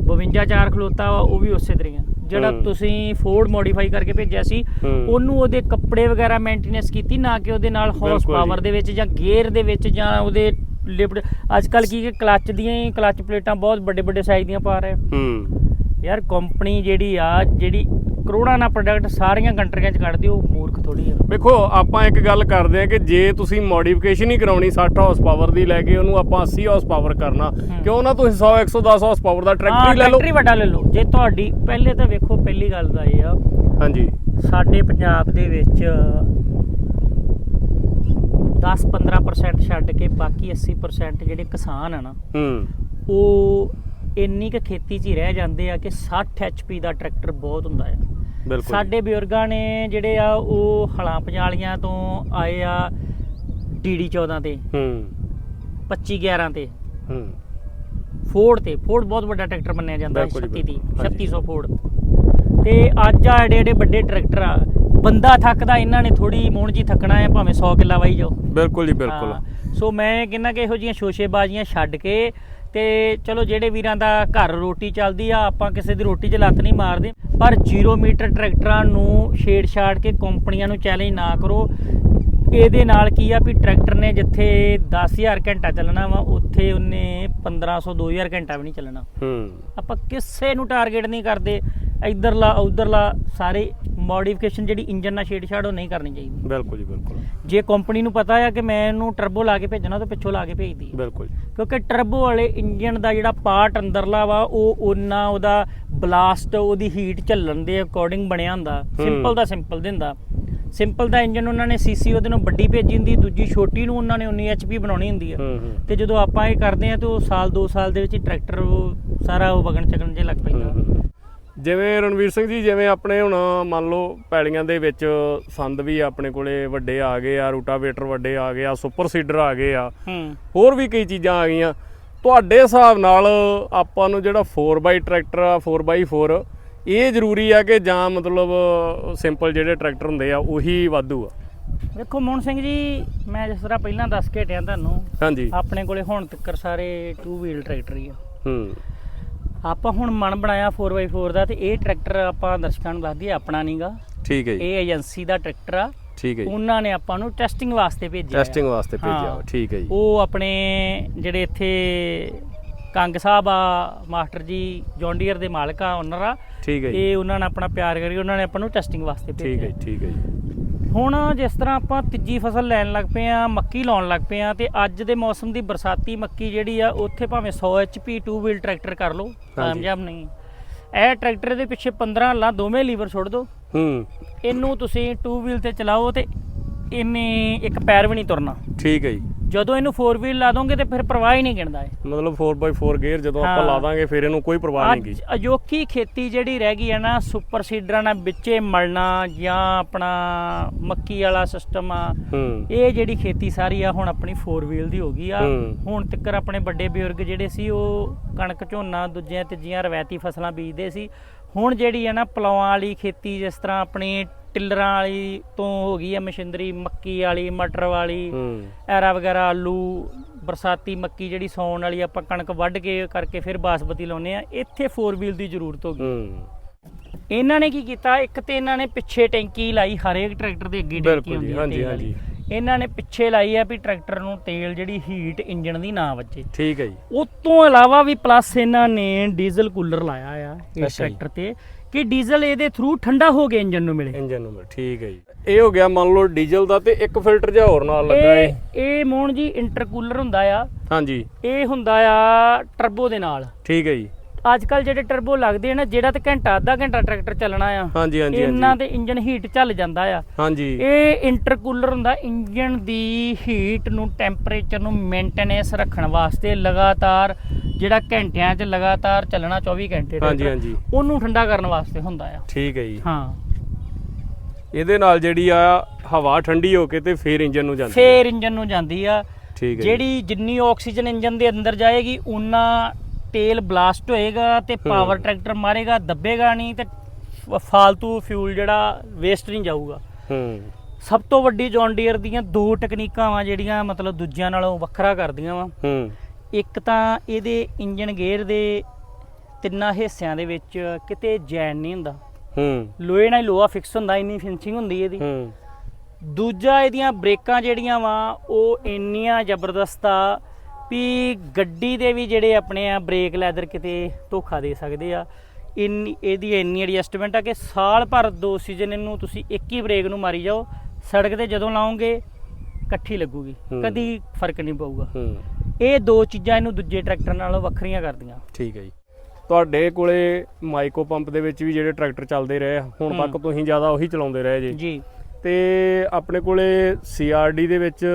[SPEAKER 1] 52 ਚਾਰ ਖਲੋਤਾ ਵਾ ਉਹ ਵੀ ਉਸੇ ਤਰ੍ਹਾਂ। ਜਿਹੜਾ। ਤੁਸੀਂ ਫੋਰਡ ਮੋਡੀਫਾਈ ਕਰਕੇ ਭੇਜਿਆ ਸੀ। ਉਹਨੂੰ ਉਹਦੇ ਕੱਪੜੇ ਵਗੈਰਾ ਮੇਨਟੇਨੈਂਸ ਕੀਤੀ ਨਾ ਕਿ ਉਹਦੇ ਨਾਲ ਹਾਰਸ ਪਾਵਰ। ਦੇ ਵਿੱਚ ਜਾਂ ਗੇਅਰ ਦੇ ਵਿੱਚ ਜਾਂ ਉਹਦੇ ਲਿਫਟ ਅੱਜ ਕੱਲ ਕੀ ਕਿ ਕਲੱਚ ਦੀਆਂ ਹੀ ਕਲੱਚ ਪਲੇਟਾਂ ਬਹੁਤ ਵੱਡੇ ਵੱਡੇ ਸਾਈਜ਼ ਦੀਆਂ ਪਾ ਰਹੇ
[SPEAKER 2] ਹੂੰ
[SPEAKER 1] ਯਾਰ ਕੰਪਨੀ ਜਿਹੜੀ ਆ ਜਿਹੜੀ ਕਰੋੜਾਂ ਦਾ ਪ੍ਰੋਡਕਟ ਸਾਰੀਆਂ ਕੰਟਰੀਆਂ 'ਚ ਕੱਢਦੀ ਉਹ ਮੂਰਖ ਥੋੜੀ ਆ।
[SPEAKER 2] ਵੇਖੋ ਆਪਾਂ ਇੱਕ ਗੱਲ ਕਰਦੇ ਆ ਕਿ ਜੇ ਤੁਸੀਂ ਮੋਡੀਫਿਕੇਸ਼ਨ ਹੀ ਕਰਾਉਣੀ 60 ਹਾਰਸ ਪਾਵਰ ਦੀ ਲੈ ਕੇ ਉਹਨੂੰ ਆਪਾਂ 80 ਹਾਰਸ ਪਾਵਰ ਕਰਨਾ ਕਿਉਂ ਨਾ ਤੁਸੀਂ 100 110 ਹਾਰਸ ਪਾਵਰ ਦਾ ਟਰੈਕਟਰ ਹੀ ਲੈ ਲਓ।
[SPEAKER 1] ਟਰੈਕਟਰ ਵੱਡਾ ਲੈ ਲਓ। ਜੇ ਤੁਹਾਡੀ ਪਹਿਲੇ ਤਾਂ ਵੇਖੋ ਪਹਿਲੀ ਗੱਲ ਦਾ ਇਹ ਆ
[SPEAKER 2] ਹਾਂਜੀ।
[SPEAKER 1] ਸਾਡੇ ਪੰਜਾਬ ਦੇ ਵਿੱਚ 10-15% ਛੱਡ ਕੇ ਬਾਕੀ 80% ਜਿਹੜੇ ਕਿਸਾਨ ਆ ਨਾ
[SPEAKER 2] ਹੂੰ।
[SPEAKER 1] ਉਹ ਇੰਨੀ ਕੁ ਖੇਤੀ 'ਚ ਹੀ ਰਹਿ ਜਾਂਦੇ ਆ ਕਿ 60 HP ਦਾ ਟਰੈਕਟਰ ਬਹੁਤ ਹੁੰਦਾ ਆ। ਸਾਡੇ ਬਜ਼ੁਰਗਾਂ ਨੇ ਜਿਹੜੇ ਆ ਉਹ ਹਲਾਂ ਪੰਜਾਲੀਆਂ ਤੋਂ ਆਏ ਆ ਡੀਡੀ 14 ਤੇ
[SPEAKER 2] ਹੂੰ।
[SPEAKER 1] 25 11 ਤੇ।
[SPEAKER 2] ਹੂੰ।
[SPEAKER 1] ਫੋਰਡ ਤੇ ਫੋਰਡ ਬਹੁਤ ਵੱਡਾ ਟਰੈਕਟਰ ਮੰਨਿਆ ਜਾਂਦਾ ਹੈ
[SPEAKER 2] ਬਿਲਕੁਲ ਜੀ,
[SPEAKER 1] 36 ਦੀ
[SPEAKER 2] ਬਿਲਕੁਲ।
[SPEAKER 1] 3600 ਫੋਰਡ। ਤੇ ਅੱਜ ਆ ਏਡੇ ਏਡੇ ਵੱਡੇ ਟਰੈਕਟਰ ਆ ਬੰਦਾ ਥੱਕਦਾ ਇਹਨਾਂ ਨੇ ਥੋੜੀ ਮੋਣ ਜੀ ਥੱਕਣਾ ਹੈ ਭਾਵੇਂ 100 ਕਿੱਲਾ ਵਾਈ ਜਾਓ।
[SPEAKER 2] ਬਿਲਕੁਲ ਜੀ ਬਿਲਕੁਲ।
[SPEAKER 1] ਸੋ ਮੈਂ ਕਹਿੰਦਾ ਕਿ ਇਹੋ ਜੀਆਂ ਸ਼ੋਸ਼ੇਬਾਜ਼ੀਆਂ ਛੱਡ ਕੇ ਤੇ ਚਲੋ ਜਿਹੜੇ ਵੀਰਾਂ ਦਾ ਘਰ ਰੋਟੀ ਚੱਲਦੀ ਆ ਆਪਾਂ ਕਿਸੇ ਦੀ ਰੋਟੀ 'ਚ ਲੱਤ ਨਹੀਂ ਮਾਰਦੇ। ਪਰ 0 ਮੀਟਰ ਟਰੈਕਟਰਾਂ ਨੂੰ ਛੇੜ-ਛਾੜ ਕੇ ਕੰਪਨੀਆਂ ਨੂੰ ਚੈਲੰਜ ਨਾ ਕਰੋ। ਇਹਦੇ ਨਾਲ ਕੀ ਆ ਵੀ ਟਰੈਕਟਰ ਨੇ ਜਿੱਥੇ 10000 ਘੰਟਾ ਚੱਲਣਾ ਵਾ ਉੱਥੇ ਉਹਨੇ 1500 2000 ਘੰਟਾ ਵੀ ਨਹੀਂ ਚੱਲਣਾ।
[SPEAKER 2] ਹੂੰ।
[SPEAKER 1] ਆਪਾਂ ਕਿਸੇ ਨੂੰ ਟਾਰਗੇਟ ਨਹੀਂ ਕਰਦੇ। ਇਧਰਲਾ ਉਧਰਲਾ ਸਾਰੇ ਮੋਡੀਫਿਕੇਸ਼ਨ ਜਿਹੜੀ ਇੰਜਨ ਨਾਲ ਛੇੜਛਾੜ ਉਹ ਨਹੀਂ ਕਰਨੀ ਚਾਹੀਦੀ।
[SPEAKER 2] ਬਿਲਕੁਲ ਜੀ ਬਿਲਕੁਲ।
[SPEAKER 1] ਜੇ ਕੰਪਨੀ ਨੂੰ ਪਤਾ ਆ ਕਿ ਮੈਂ ਇਹਨੂੰ ਟਰਬੋ ਲਾ ਕੇ ਭੇਜਣਾ ਤਾਂ ਪਿੱਛੋਂ ਲਾ ਕੇ ਭੇਜਦੀ ਹੈ।
[SPEAKER 2] ਬਿਲਕੁਲ
[SPEAKER 1] ਕਿਉਂਕਿ ਟਰਬੋ ਵਾਲੇ ਇੰਜਨ ਦਾ ਜਿਹੜਾ ਪਾਰਟ ਅੰਦਰਲਾ ਵਾ ਉਹ ਉਹਨਾਂ ਉਹਦਾ ਬਲਾਸਟ ਉਹਦੀ ਹੀਟ ਝੱਲਣ ਦੇ ਅਕੋਰਡਿੰਗ ਬਣਿਆ ਹੁੰਦਾ। ਸਿੰਪਲ ਦਾ ਸਿੰਪਲ ਦਿੰਦਾ। ਸਿੰਪਲ ਦਾ ਇੰਜਨ ਉਹਨਾਂ ਨੇ ਸੀਸੀ ਉਹਦੇ ਨੂੰ ਵੱਡੀ ਭੇਜੀ ਹੁੰਦੀ ਦੂਜੀ ਛੋਟੀ ਨੂੰ ਉਹਨਾਂ ਨੇ 19 ਐਚਪੀ ਬਣਾਉਣੀ ਹੁੰਦੀ ਆ। ਤੇ ਜਦੋਂ ਆਪਾਂ ਇਹ ਕਰਦੇ ਆ ਤਾਂ ਉਹ ਸਾਲ 2 ਸਾਲ ਦੇ ਵਿੱਚ ਟਰੈਕਟਰ ਉਹ ਸਾਰਾ ਉਹ ਵਗਣ ਚੱਕਣ ਜੇ ਲੱਗ ਪੈਂਦਾ।
[SPEAKER 2] ਜਿਵੇਂ ਰਣਵੀਰ ਸਿੰਘ ਜੀ ਜਿਵੇਂ ਆਪਣੇ ਹੁਣ ਮੰਨ ਲਓ ਪੈਲੀਆਂ ਦੇ ਵਿੱਚ ਸੰਦ ਵੀ ਆਪਣੇ ਕੋਲੇ ਵੱਡੇ ਆ ਗਏ ਆ ਰੂਟਾਵੇਟਰ ਵੱਡੇ ਆ ਗਏ ਆ ਸੁਪਰ ਸੀਡਰ ਆ ਗਏ ਆ ਹੋਰ ਵੀ ਕਈ ਚੀਜ਼ਾਂ ਆ ਗਈਆਂ। ਤੁਹਾਡੇ ਹਿਸਾਬ ਨਾਲ ਆਪਾਂ ਨੂੰ ਜਿਹੜਾ 4x ਟਰੈਕਟਰ ਆ 4x4 ਇਹ ਜ਼ਰੂਰੀ ਆ ਕਿ ਜਾਂ ਮਤਲਬ ਸਿੰਪਲ ਜਿਹੜੇ ਟਰੈਕਟਰ ਹੁੰਦੇ ਆ ਉਹੀ ਵਾਧੂ ਆ?
[SPEAKER 1] ਵੇਖੋ ਮੋਹਨ ਸਿੰਘ ਜੀ ਮੈਂ ਜਿਸ ਤਰ੍ਹਾਂ ਪਹਿਲਾਂ ਦੱਸ ਕੇ ਹਟਿਆ ਤੁਹਾਨੂੰ
[SPEAKER 2] ਹਾਂਜੀ।
[SPEAKER 1] ਆਪਣੇ ਕੋਲੇ ਹੁਣ ਤੱਕ ਸਾਰੇ 2 ਵੀਲ ਟਰੈਕਟਰ ਹੀ ਆ।
[SPEAKER 2] ਹੂੰ।
[SPEAKER 1] ਆਪਾਂ ਹੁਣ ਮਨ ਬਣਾਇਆ 4x4 ਦਾ ਤੇ ਇਹ ਟਰੈਕਟਰ ਆਪਾਂ ਦਰਸ਼ਕਾਂ ਨੂੰ ਦੱਸ ਦਈਏ ਆਪਣਾ ਨਹੀਂਗਾ
[SPEAKER 2] ਠੀਕ ਹੈ ਜੀ।
[SPEAKER 1] ਇਹ ਏਜੰਸੀ ਦਾ ਟਰੈਕਟਰ ਆ।
[SPEAKER 2] ਠੀਕ ਹੈ ਜੀ।
[SPEAKER 1] ਉਹਨਾਂ ਨੇ ਆਪਾਂ ਨੂੰ ਟੈਸਟਿੰਗ ਵਾਸਤੇ ਭੇਜਿਆ
[SPEAKER 2] ਟੈਸਟਿੰਗ ਵਾਸਤੇ ਭੇਜਿਆ ਠੀਕ ਹੈ ਜੀ।
[SPEAKER 1] ਉਹ ਆਪਣੇ ਜਿਹੜੇ ਇੱਥੇ ਕੰਗ ਸਾਹਿਬ ਆ ਮਾਸਟਰ ਜੀ ਜੌਂਡੀਅਰ ਦੇ ਮਾਲਕ ਆ ਓਨਰ ਆ।
[SPEAKER 2] ਠੀਕ ਹੈ ਜੀ।
[SPEAKER 1] ਇਹ ਉਹਨਾਂ ਨੇ ਆਪਣਾ ਪਿਆਰ ਕਰੀ ਉਹਨਾਂ ਨੇ ਆਪਾਂ ਨੂੰ ਟੈਸਟਿੰਗ ਵਾਸਤੇ
[SPEAKER 2] ਠੀਕ ਹੈ
[SPEAKER 1] ਭੇਜਿਆ।
[SPEAKER 2] ਠੀਕ ਹੈ ਜੀ।
[SPEAKER 1] ਹੁਣ ਜਿਸ ਤਰ੍ਹਾਂ ਆਪਾਂ ਤੀਜੀ ਫਸਲ ਲੈਣ ਲੱਗ ਪਏ ਆ ਮੱਕੀ ਲਾਉਣ ਲੱਗ ਪਏ ਆ ਤੇ ਅੱਜ ਦੇ ਮੌਸਮ ਦੀ ਬਰਸਾਤੀ ਮੱਕੀ ਜਿਹੜੀ ਆ ਉੱਥੇ ਭਾਵੇਂ 100 HP 2 ਵੀਲ ਟਰੈਕਟਰ ਕਰ ਲਓ ਕਾਮਯਾਬ ਨਹੀਂ। ਇਹ ਟਰੈਕਟਰ ਦੇ ਪਿੱਛੇ 15 ਲਾਂ ਦੋਵੇਂ ਲੀਵਰ ਛੋੜ ਦਿਓ।
[SPEAKER 2] ਹੂੰ।
[SPEAKER 1] ਇਹਨੂੰ ਤੁਸੀਂ 2 ਵੀਲ ਤੇ ਚਲਾਓ ਤੇ ਇਹਨੇ ਇੱਕ ਪੈਰ ਵੀ ਨਹੀਂ ਤੁਰਨਾ।
[SPEAKER 2] ਠੀਕ ਹੈ ਜੀ।
[SPEAKER 1] ਜਦੋਂ ਇਹਨੂੰ 4 ਵੀਲ ਲਾ ਦੋਗੇ ਤੇ ਫਿਰ ਪ੍ਰਵਾਹ ਹੀ ਨਹੀਂ ਗਿਣਦਾ ਇਹ।
[SPEAKER 2] ਮਤਲਬ 4x4 ਗੇਅਰ ਜਦੋਂ ਆਪਾਂ
[SPEAKER 1] ਹਾਂ।
[SPEAKER 2] ਲਾ ਦਾਂਗੇ ਫਿਰ ਇਹਨੂੰ ਕੋਈ ਪਰਵਾਹ ਨਹੀਂ
[SPEAKER 1] ਅੱਜ
[SPEAKER 2] ਗੀ।
[SPEAKER 1] ਅਜੋਕੀ ਖੇਤੀ ਜਿਹੜੀ ਰਹਿ ਗਈ ਹੈ ਨਾ ਸੁਪਰ ਸੀਡਰਾਂ ਨਾਲ ਵਿੱਚੇ ਮਲਣਾ ਜਾਂ ਆਪਣਾ ਮੱਕੀ ਵਾਲਾ ਸਿਸਟਮ ਆ
[SPEAKER 2] ਹੂੰ।
[SPEAKER 1] ਇਹ ਜਿਹੜੀ ਖੇਤੀ ਸਾਰੀ ਆ ਹੁਣ ਆਪਣੀ 4 ਵੀਲ ਦੀ ਹੋ ਗਈ ਆ।
[SPEAKER 2] ਹੂੰ।
[SPEAKER 1] ਹੁਣ ਤੱਕ ਆਪਣੇ ਵੱਡੇ ਬਜ਼ੁਰਗ ਜਿਹੜੇ ਸੀ ਉਹ ਕਣਕ ਝੋਨਾ ਦੂਜੀਆਂ ਤੀਜੀਆਂ ਰਵਾਇਤੀ ਫਸਲਾਂ ਬੀਜਦੇ ਸੀ। ਹੁਣ ਜਿਹੜੀ ਆ ਨਾ ਪਲੌਆਂ ਵਾਲੀ ਖੇਤੀ ਜਿਸ ਤਰ੍ਹਾਂ ਆਪਣੀ ਟਿੱਲਰਾਂ ਵਾਲੀ ਤੋਂ ਹੋ ਗਈ ਆ ਮਸ਼ੀਨਰੀ ਮੱਕੀ ਵਾਲੀ ਮਟਰ ਵਾਲੀ
[SPEAKER 2] ਹੂੰ।
[SPEAKER 1] ਐਰਾ ਵਗੈਰਾ ਆਲੂ ਬਰਸਾਤੀ ਮੱਕੀ ਜਿਹੜੀ ਸੌਣ ਵਾਲੀ ਆਪਾਂ ਕਣਕ ਵੱਢ ਕੇ ਕਰਕੇ ਫਿਰ ਬਾਸਮਤੀ ਲਾਉਨੇ ਆ। ਇੱਥੇ 4 ਵੀਲ ਦੀ ਜ਼ਰੂਰਤ ਹੋ ਗਈ।
[SPEAKER 2] ਹੂੰ।
[SPEAKER 1] ਇਹਨਾਂ ਨੇ ਕੀ ਕੀਤਾ? ਇੱਕ ਤੇ ਇਹਨਾਂ ਨੇ ਪਿੱਛੇ ਟੈਂਕੀ ਲਾਈ ਹਰੇਕ ਟਰੈਕਟਰ ਦੇ ਅੱਗੇ ਟੈਂਕੀ
[SPEAKER 2] ਬਿਲਕੁਲ
[SPEAKER 1] ਹੁੰਦੀ ਹੈ
[SPEAKER 2] ਹਾਂਜੀ,
[SPEAKER 1] ਤੇਲ ਵਾਲੀ।
[SPEAKER 2] ਹਾਂਜੀ।
[SPEAKER 1] ਇਹਨਾਂ ਨੇ ਪਿੱਛੇ ਲਾਈ ਆ ਵੀ ਟਰੈਕਟਰ ਨੂੰ ਤੇਲ ਜਿਹੜੀ ਹੀਟ ਇੰਜਨ ਦੀ ਨਾ ਵੱਜੇ।
[SPEAKER 2] ਠੀਕ ਹੈ ਜੀ।
[SPEAKER 1] ਉਸ ਤੋਂ ਇਲਾਵਾ ਵੀ ਪਲੱਸ ਇਹਨਾਂ ਨੇ ਡੀਜ਼ਲ ਕੂਲਰ ਲਾਇਆ ਆ ਇਸ
[SPEAKER 2] ਅੱਛਾ ਜੀ।
[SPEAKER 1] ਟਰੈਕਟਰ ਤੇ। ਕਿ ਡੀਜ਼ਲ ਇਹਦੇ ਥਰੂ ਠੰਡਾ ਹੋ ਕੇ ਇੰਜਨ ਨੂੰ ਮਿਲੇ।
[SPEAKER 2] ਇੰਜਨ ਨੰਬਰ ਠੀਕ ਹੈ ਜੀ। ਇਹ ਹੋ ਗਿਆ ਮੰਨ ਲਓ ਡੀਜ਼ਲ ਦਾ ਤੇ ਇੱਕ ਫਿਲਟਰ ਜਿਹਾ ਹੋਰ ਨਾਲ ਲੱਗਾ
[SPEAKER 1] ਇਹ
[SPEAKER 2] ਏ
[SPEAKER 1] ਇਹ ਮੋਹਨ ਜੀ ਇੰਟਰਕੂਲਰ ਹੁੰਦਾ ਆ।
[SPEAKER 2] ਹਾਂਜੀ।
[SPEAKER 1] ਇਹ ਹੁੰਦਾ ਆ ਟਰਬੋ ਦੇ ਨਾਲ।
[SPEAKER 2] ਠੀਕ ਹੈ ਜੀ।
[SPEAKER 1] ਅੱਜ ਕੱਲ ਜਿਹੜੇ ਟਰਬੋ ਲੱਗਦੇ ਆ ਨਾ ਜਿਹੜਾ ਤੇ ਘੰਟਾ ਅੱਧਾ ਘੰਟਾ ਟਰੈਕਟਰ ਚੱਲਣਾ ਆ
[SPEAKER 2] ਹਾਂਜੀ ਹਾਂਜੀ
[SPEAKER 1] ਇਹਨਾਂ ਦੇ ਇੰਜਨ ਹੀਟ ਚੱਲ ਜਾਂਦਾ ਆ।
[SPEAKER 2] ਹਾਂਜੀ।
[SPEAKER 1] ਇਹ ਇੰਟਰਕੂਲਰ ਹੁੰਦਾ ਇੰਜਨ ਦੀ ਹੀਟ ਨੂੰ ਟੈਂਪਰੇਚਰ ਨੂੰ ਮੇਨਟੇਨੈਂਸ ਰੱਖਣ ਵਾਸਤੇ ਲਗਾਤਾਰ ਜਿਹੜਾ ਘੰਟਿਆਂ 'ਚ ਲਗਾਤਾਰ ਚੱਲਣਾ 24 ਘੰਟੇ
[SPEAKER 2] ਹਾਂਜੀ ਹਾਂਜੀ।
[SPEAKER 1] ਉਹਨੂੰ ਠੰਡਾ ਕਰਨ ਵਾਸਤੇ ਹੁੰਦਾ ਆ।
[SPEAKER 2] ਠੀਕ ਹੈ ਜੀ।
[SPEAKER 1] ਹਾਂ।
[SPEAKER 2] ਇਹਦੇ ਨਾਲ ਜਿਹੜੀ ਆ ਹਵਾ ਠੰਡੀ ਹੋ ਕੇ ਤੇ ਫੇਰ ਇੰਜਨ ਨੂੰ ਜਾਂਦੀ।
[SPEAKER 1] ਫੇਰ ਇੰਜਨ ਨੂੰ ਜਾਂਦੀ ਆ।
[SPEAKER 2] ਠੀਕ ਹੈ ਜੀ।
[SPEAKER 1] ਜਿਹੜੀ ਜਿੰਨੀ ਆਕਸੀਜਨ ਇੰਜਨ ਦੇ ਅੰਦਰ ਜਾਏਗੀ ਉਨਾ ਤੇਲ ਬਲਾਸਟ ਹੋਏਗਾ ਤੇ ਪਾਵਰ ਟਰੈਕਟਰ ਮਾਰੇਗਾ ਦੱਬੇਗਾ ਨਹੀਂ ਤੇ ਫਾਲਤੂ ਫਿਊਲ ਜਿਹੜਾ ਵੇਸਟ ਨਹੀਂ ਜਾਊਗਾ।
[SPEAKER 2] ਹੂੰ।
[SPEAKER 1] ਸਭ ਤੋਂ ਵੱਡੀ ਜੌਨ ਡੀਅਰ ਦੀਆਂ ਦੋ ਟੈਕਨੀਕਾਂ ਵਾ ਜਿਹੜੀਆਂ ਮਤਲਬ ਦੂਜਿਆਂ ਨਾਲੋਂ ਵੱਖਰਾ ਕਰਦੀਆਂ ਵਾ।
[SPEAKER 2] ਹੂੰ।
[SPEAKER 1] ਇੱਕ ਤਾਂ ਇਹਦੇ ਇੰਜਨ ਗੇਅਰ ਦੇ ਤਿੰਨਾਂ ਹਿੱਸਿਆਂ ਦੇ ਵਿੱਚ ਕਿਤੇ ਜੈਨ ਨਹੀਂ ਹੁੰਦਾ।
[SPEAKER 2] ਹੂੰ।
[SPEAKER 1] ਲੋਹੇ ਨਾਲ ਲੋਹਾ ਫਿਕਸ ਹੁੰਦਾ ਇੰਨੀ ਫਿਨਿਸ਼ਿੰਗ ਹੁੰਦੀ ਇਹਦੀ।
[SPEAKER 2] ਹੂੰ।
[SPEAKER 1] ਦੂਜਾ ਇਹਦੀਆਂ ਬ੍ਰੇਕਾਂ ਜਿਹੜੀਆਂ ਵਾ ਉਹ ਇੰਨੀਆਂ ਜ਼ਬਰਦਸਤ ਆ ਵੀ ਗੱਡੀ ਦੇ ਵੀ ਜਿਹੜੇ ਆਪਣੇ ਆ ਬ੍ਰੇਕ ਲੈਦਰ ਕਿਤੇ ਧੋਖਾ ਦੇ ਸਕਦੇ ਆ। ਇੰਨੀ ਇਹਦੀ ਇੰਨੀ ਐਡਜਸਟਮੈਂਟ ਆ ਕਿ ਸਾਲ ਭਰ ਦੋ ਸੀਜ਼ਨ ਇਹਨੂੰ ਤੁਸੀਂ ਇੱਕ ਹੀ ਬ੍ਰੇਕ ਨੂੰ ਮਾਰੀ ਜਾਓ ਸੜਕ ਤੇ ਜਦੋਂ ਲਾਓਗੇ ਇਕੱਠੀ ਲੱਗੂਗੀ। ਕਦੀ ਫ਼ਰਕ ਨਹੀਂ ਪਊਗਾ। ਇਹ ਦੋ ਚੀਜ਼ਾਂ ਇਹਨੂੰ ਦੂਜੇ ਟਰੈਕਟਰ ਨਾਲੋਂ ਵੱਖਰੀਆਂ ਕਰਦੀਆਂ।
[SPEAKER 2] ਠੀਕ ਹੈ ਜੀ। ਤੁਹਾਡੇ ਕੋਲੇ ਮਾਈਕੋ ਪੰਪ ਦੇ ਵਿੱਚ ਵੀ ਜਿਹੜੇ ਟਰੈਕਟਰ ਚੱਲਦੇ ਰਹੇ ਹੁਣ। ਤੱਕ ਤੁਸੀਂ ਜ਼ਿਆਦਾ ਉਹੀ ਚਲਾਉਂਦੇ ਰਹੇ ਜੀ।
[SPEAKER 1] ਜੀ।
[SPEAKER 2] ਤੇ ਆਪਣੇ ਕੋਲੇ ਸੀਆਰਡੀ ਦੇ ਵਿੱਚ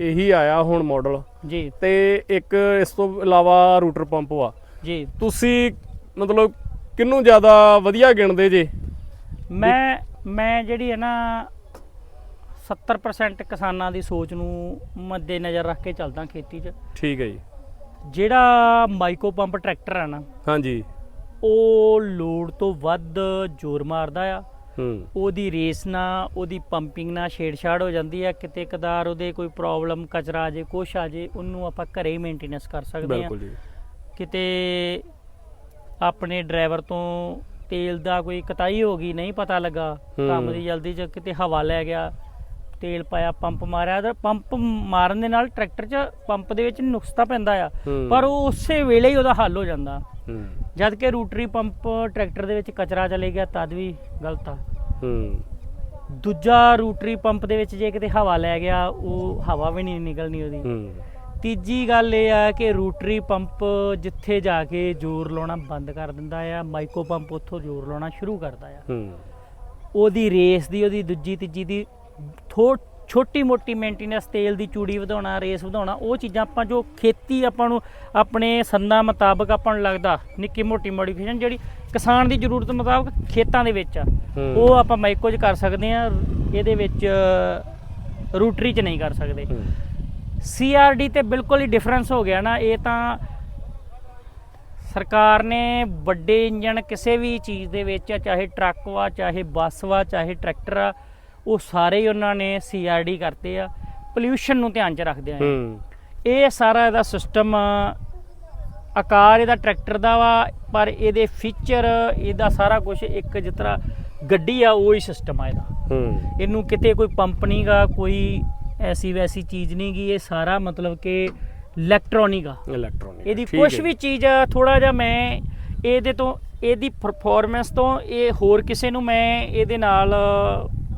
[SPEAKER 2] ਇਹੀ ਆਇਆ ਹੁਣ ਮਾਡਲ
[SPEAKER 1] ਜੀ।
[SPEAKER 2] ਤੇ ਇੱਕ ਇਸ ਤੋਂ ਇਲਾਵਾ ਰੂਟਰ ਪੰਪ ਵਾ।
[SPEAKER 1] ਜੀ।
[SPEAKER 2] ਤੁਸੀਂ ਮਤਲਬ ਕਿੰਨੂੰ ਜ਼ਿਆਦਾ ਵਧੀਆ ਗਿਣਦੇ ਜੇ?
[SPEAKER 1] ਮੈਂ ਮੈਂ ਜਿਹੜੀ ਹੈ ਨਾ 70% ਕਿਸਾਨਾਂ ਦੀ ਸੋਚ ਨੂੰ ਮੱਦੇ ਨਜ਼ਰ ਰੱਖ ਕੇ ਚੱਲਦਾ ਖੇਤੀ 'ਚ।
[SPEAKER 2] ਠੀਕ ਹੈ ਜੀ।
[SPEAKER 1] ਜਿਹੜਾ ਮਾਈਕੋ ਪੰਪ ਟਰੈਕਟਰ ਆ ਨਾ
[SPEAKER 2] ਹਾਂਜੀ।
[SPEAKER 1] ਉਹ ਲੋਡ ਤੋਂ ਵੱਧ ਜ਼ੋਰ ਮਾਰਦਾ ਆ। ਉਹਦੀ ਰੇਸ ਨਾਲ ਉਹਦੀ ਪੰਪਿੰਗ ਨਾਲ ਛੇੜਛਾੜ ਹੋ ਜਾਂਦੀ ਆ ਕਿਤੇ ਕਦਾਰ ਉਹਦੇ ਕੋਈ ਪ੍ਰੋਬਲਮ ਕਚਰਾ ਜੇ ਕੁਛ ਆ ਜੇ ਉਹਨੂੰ ਆਪਾਂ ਘਰੇ ਹੀ ਮੇਨਟੇਨੈਂਸ ਕਰ ਸਕਦੇ
[SPEAKER 2] ਬਿਲਕੁਲ ਜੀ
[SPEAKER 1] ਕਿਤੇ ਆਪਣੇ ਡਰਾਈਵਰ ਤੋਂ ਤੇਲ ਦਾ ਕੋਈ ਕਤਾਈ ਹੋ ਗਈ ਨਹੀਂ ਪਤਾ ਲੱਗਾ
[SPEAKER 2] ਹੂੰ।
[SPEAKER 1] ਕੰਮ ਦੀ ਜਲਦੀ ਚ ਕਿਤੇ ਹਵਾ ਲੈ ਗਿਆ ਤੇਲ ਪਾਇਆ ਪੰਪ ਮਾਰਿਆ ਤੇ ਪੰਪ ਮਾਰਨ ਦੇ ਨਾਲ ਟਰੈਕਟਰ 'ਚ ਪੰਪ ਦੇ ਵਿੱਚ ਨੁਕਸ ਤਾਂ ਪੈਂਦਾ ਆ
[SPEAKER 2] ਹੂੰ।
[SPEAKER 1] ਪਰ ਉਹ ਉਸੇ ਵੇਲੇ ਹੀ ਉਹਦਾ ਹੱਲ ਹੋ ਜਾਂਦਾ
[SPEAKER 2] ਹੂੰ।
[SPEAKER 1] ਜਦ ਕਿ ਰੂਟਰੀ ਪੰਪ ਟਰੈਕਟਰ ਦੇ ਵਿੱਚ ਕਚਰਾ ਚਲੇ ਗਿਆ ਤਦ ਵੀ ਗਲਤ ਆ।
[SPEAKER 2] ਹੂੰ।
[SPEAKER 1] ਦੂਜਾ ਰੂਟਰੀ ਪੰਪ ਦੇ ਵਿੱਚ ਜੇ ਕਿਤੇ ਹਵਾ ਲੈ ਗਿਆ ਉਹ ਹਵਾ ਵੀ ਨਹੀਂ ਨਿਕਲਣੀ ਉਹਦੀ।
[SPEAKER 2] ਹੂੰ।
[SPEAKER 1] ਤੀਜੀ ਗੱਲ ਇਹ ਆ ਕਿ ਰੂਟਰੀ ਪੰਪ ਜਿੱਥੇ ਜਾ ਕੇ ਜ਼ੋਰ ਲਾਉਣਾ ਬੰਦ ਕਰ ਦਿੰਦਾ ਆ ਮਾਈਕੋ ਪੰਪ ਉੱਥੋਂ ਜ਼ੋਰ ਲਾਉਣਾ ਸ਼ੁਰੂ ਕਰਦਾ ਆ।
[SPEAKER 2] ਹੂੰ।
[SPEAKER 1] ਉਹਦੀ ਰੇਸ ਦੀ ਉਹਦੀ ਦੂਜੀ ਤੀਜੀ ਦੀ ਥੋ ਛੋਟੀ ਮੋਟੀ ਮੇਨਟੇਨੈਂਸ ਤੇਲ ਦੀ ਚੂੜੀ ਵਧਾਉਣਾ ਰੇਸ ਵਧਾਉਣਾ ਉਹ ਚੀਜ਼ਾਂ ਆਪਾਂ ਜੋ ਖੇਤੀ ਆਪਾਂ ਨੂੰ ਆਪਣੇ ਸੰਦਾਂ ਮੁਤਾਬਕ ਆਪਾਂ ਨੂੰ ਲੱਗਦਾ ਨਿੱਕੀ ਮੋਟੀ ਮੋਡੀਫਿਕੇਸ਼ਨ ਜਿਹੜੀ ਕਿਸਾਨ ਦੀ ਜ਼ਰੂਰਤ ਮੁਤਾਬਕ ਖੇਤਾਂ ਦੇ ਵਿੱਚ ਆ। ਉਹ ਆਪਾਂ ਮਾਈਕੋ 'ਚ ਕਰ ਸਕਦੇ ਆ ਇਹਦੇ ਵਿੱਚ ਰੂਟਰੀ 'ਚ ਨਹੀਂ ਕਰ ਸਕਦੇ। ਸੀਆਰਡੀ ਤੇ ਬਿਲਕੁਲ ਹੀ ਡਿਫਰੈਂਸ ਹੋ ਗਿਆ ਨਾ ਇਹ ਤਾਂ ਸਰਕਾਰ ਨੇ ਵੱਡੇ ਇੰਜਣ ਕਿਸੇ ਵੀ ਚੀਜ਼ ਦੇ ਵਿੱਚ ਚਾਹੇ ਟਰੱਕ ਵਾ ਚਾਹੇ ਬੱਸ ਵਾ ਚਾਹੇ ਟਰੈਕਟਰ ਆ ਉਹ ਸਾਰੇ ਹੀ ਉਹਨਾਂ ਨੇ ਸੀਆਰਡੀ ਕਰਤੇ ਆ ਪੋਲਿਊਸ਼ਨ ਨੂੰ ਧਿਆਨ 'ਚ ਰੱਖਦੇ ਆ ਇਹ। ਸਾਰਾ ਇਹਦਾ ਸਿਸਟਮ ਆਕਾਰ ਇਹਦਾ ਟਰੈਕਟਰ ਦਾ ਵਾ ਪਰ ਇਹਦੇ ਫੀਚਰ ਇਹਦਾ ਸਾਰਾ ਕੁਝ ਇੱਕ ਜਿਸ ਤਰ੍ਹਾਂ ਗੱਡੀ ਆ ਉਹ ਹੀ ਸਿਸਟਮ ਆ ਇਹਦਾ।
[SPEAKER 2] ਹੂੰ।
[SPEAKER 1] ਇਹਨੂੰ ਕਿਤੇ ਕੋਈ ਪੰਪ ਨਹੀਂ ਗਾ ਕੋਈ ਐਸੀ ਵੈਸੀ ਚੀਜ਼ ਨਹੀਂ ਗੀ ਇਹ ਸਾਰਾ ਮਤਲਬ ਕਿ ਇਲੈਕਟ੍ਰੋਨਿਕ ਆ।
[SPEAKER 2] ਇਲੈਕਟ੍ਰੋਨਿਕ
[SPEAKER 1] ਇਹਦੀ ਕੁਝ ਵੀ ਚੀਜ਼ ਥੋੜਾ ਜਿਹਾ ਮੈਂ ਇਹਦੇ ਤੋਂ ਇਹਦੀ ਪਰਫਾਰਮੈਂਸ ਤੋਂ ਇਹ ਹੋਰ ਕਿਸੇ ਨੂੰ ਮੈਂ ਇਹਦੇ ਨਾਲ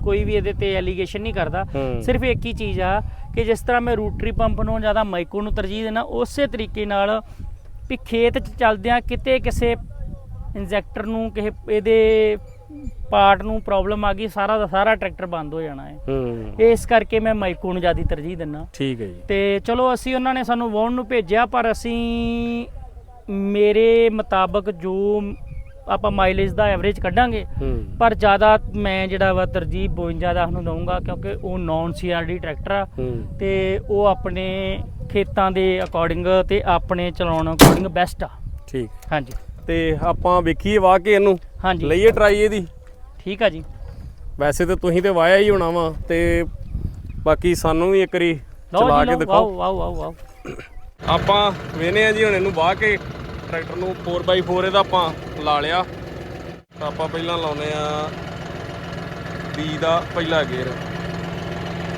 [SPEAKER 1] ਕੋਈ ਵੀ ਇਹਦੇ ਤੇ ਐਲੀਗੇਸ਼ਨ ਨਹੀਂ ਕਰਦਾ। ਸਿਰਫ ਇੱਕ ਹੀ ਚੀਜ਼ ਆ ਕਿ ਜਿਸ ਤਰ੍ਹਾਂ ਮੈਂ ਰੂਟਰੀ ਪੰਪ ਨੂੰ ਜ਼ਿਆਦਾ ਮਾਈਕੋ ਨੂੰ ਤਰਜੀਹ ਦੇਣਾ ਉਸੇ ਤਰੀਕੇ ਨਾਲ ਵੀ ਖੇਤ 'ਚ ਚੱਲਦਿਆਂ ਕਿਤੇ ਕਿਸੇ ਇੰਜੈਕਟਰ ਨੂੰ ਕਿਸੇ ਇਹਦੇ ਪਾਰਟ ਨੂੰ ਪ੍ਰੋਬਲਮ ਆ ਗਈ ਸਾਰਾ ਦਾ ਸਾਰਾ ਟਰੈਕਟਰ ਬੰਦ ਹੋ ਜਾਣਾ ਹੈ।
[SPEAKER 2] ਹੂੰ।
[SPEAKER 1] ਇਸ ਕਰਕੇ ਮੈਂ ਮਾਈਕੋ ਨੂੰ ਜ਼ਿਆਦਾ ਤਰਜੀਹ ਦਿੰਦਾ।
[SPEAKER 2] ਠੀਕ ਹੈ ਜੀ।
[SPEAKER 1] ਤੇ ਚਲੋ ਅਸੀਂ ਉਹਨਾਂ ਨੇ ਸਾਨੂੰ ਵਾਉਣ ਨੂੰ ਭੇਜਿਆ ਪਰ ਅਸੀਂ ਮੇਰੇ ਮੁਤਾਬਕ ਜੋ ਆਪਾਂ ਮਾਈਲੇਜ ਦਾ ਐਵਰੇਜ ਕੱਢਾਂਗੇ। ਪਰ ਜ਼ਿਆਦਾ ਮੈਂ ਜਿਹੜਾ ਵਾ ਤਰਜੀਹ 52 ਦਾ ਨੂੰ ਦਊਂਗਾ ਕਿਉਂਕਿ ਉਹ ਨਾਨ ਸੀਆਰਡੀ ਟਰੈਕਟਰ ਆ ਤੇ ਉਹ ਆਪਣੇ ਖੇਤਾਂ ਦੇ ਅਕੋਰਡਿੰਗ ਤੇ ਆਪਣੇ ਚਲਾਉਣ ਅਕੋਰਡਿੰਗ ਬੈਸਟ ਆ।
[SPEAKER 2] ਠੀਕ।
[SPEAKER 1] ਹਾਂਜੀ।
[SPEAKER 2] ਤੇ ਆਪਾਂ ਵੇਖੀਏ ਵਾਹ ਕੇ ਇਹਨੂੰ।
[SPEAKER 1] ਹਾਂਜੀ।
[SPEAKER 2] ਲਈਏ ਟਰਾਈ ਇਹਦੀ।
[SPEAKER 1] ਠੀਕ ਆ ਜੀ।
[SPEAKER 2] ਵੈਸੇ ਤੇ ਤੁਸੀਂ ਤੇ ਵਾਇਆ ਹੀ ਹੋਣਾ ਵਾ ਤੇ ਬਾਕੀ ਸਾਨੂੰ ਵੀ ਇੱਕ ਵਾਰੀ ਚਲਾ ਕੇ ਦਿਖਾਓ।
[SPEAKER 1] Wow wow wow wow.
[SPEAKER 2] ਆਪਾਂ ਵੇਨੇ ਆ ਜੀ ਹੁਣ ਇਹਨੂੰ ਵਾਹ ਕੇ। ਟਰੈਕਟਰ ਨੂੰ 4x4 ਇਹਦਾ ਆਪਾਂ ਲਾ ਲਿਆ। ਤਾਂ ਆਪਾਂ ਪਹਿਲਾਂ ਲਾਉਨੇ ਆ B ਦਾ ਪਹਿਲਾ ਗੇਅਰ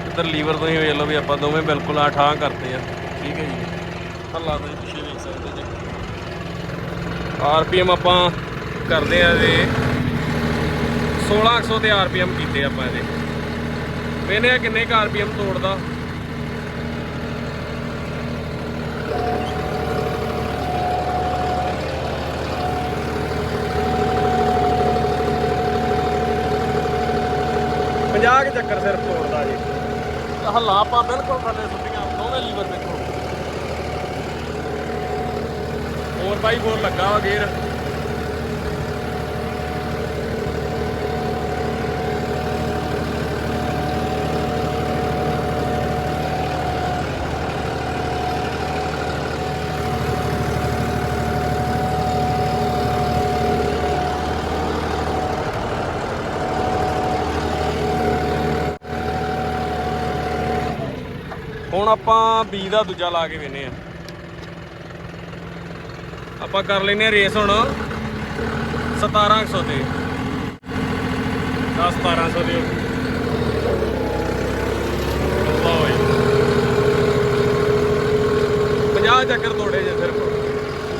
[SPEAKER 2] ਇੱਧਰ ਲੀਵਰ ਤੋਂ ਹੀ ਵੇਖ ਲਓ ਵੀ ਆਪਾਂ ਦੋਵੇਂ ਬਿਲਕੁਲ ਆ ਠਾਂ ਕਰਦੇ ਆ ਠੀਕ ਹੈ ਜੀ। ਹੱਲਾ ਤੋਂ ਪਿੱਛੇ ਵੇਖ ਸਕਦੇ ਜੀ। ਆਰਪੀਐਮ ਆਪਾਂ ਕਰਦੇ ਆ ਇਹਦੇ। 1600 ਤੇ ਆਰਪੀਐਮ ਕੀਤੇ ਆਪਾਂ ਇਹਦੇ। ਵੇਨੇ ਆ ਕਿੰਨੇ ਕ ਆਰਪੀਐਮ ਤੋੜਦਾ। ਚੱਕਰ ਸਿਰਫ ਤੋੜਦਾ ਜੀ। ਹੱਲਾ ਆਪਾਂ ਬਿਲਕੁਲ ਥੱਲੇ ਸੁੱਟੀਆਂ ਦੋਵੇਂ ਲੀਵਰ ਦੇਖੋ। 4x4 ਲੱਗਾ ਵਾ ਗੇਅਰ? ਹੁਣ ਆਪਾਂ ਬੀ ਦਾ ਦੂਜਾ ਲਾ ਕੇ ਵੇਨੇ ਆ। ਆਪਾਂ ਕਰ ਲੈਨੇ ਆ ਰੇਸ ਹੁਣ। 1700 ਤੇ। 10 1700 ਦੇ ਲਓ ਜੀ। 50 ਚੱਕਰ ਤੋੜੇ ਜੇ ਸਿਰਫ।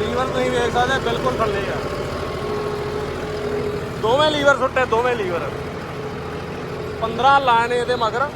[SPEAKER 2] ਲੀਵਰ ਤੁਸੀਂ ਵੇਖ ਸਕਦੇ ਬਿਲਕੁਲ ਥੱਲੇ ਆ। ਦੋਵੇਂ ਲੀਵਰ ਸੁੱਟੇ, ਦੋਵੇਂ ਲੀਵਰ। 15 ਲਾਣੇ ਨੇ ਇਹਦੇ ਮਗਰ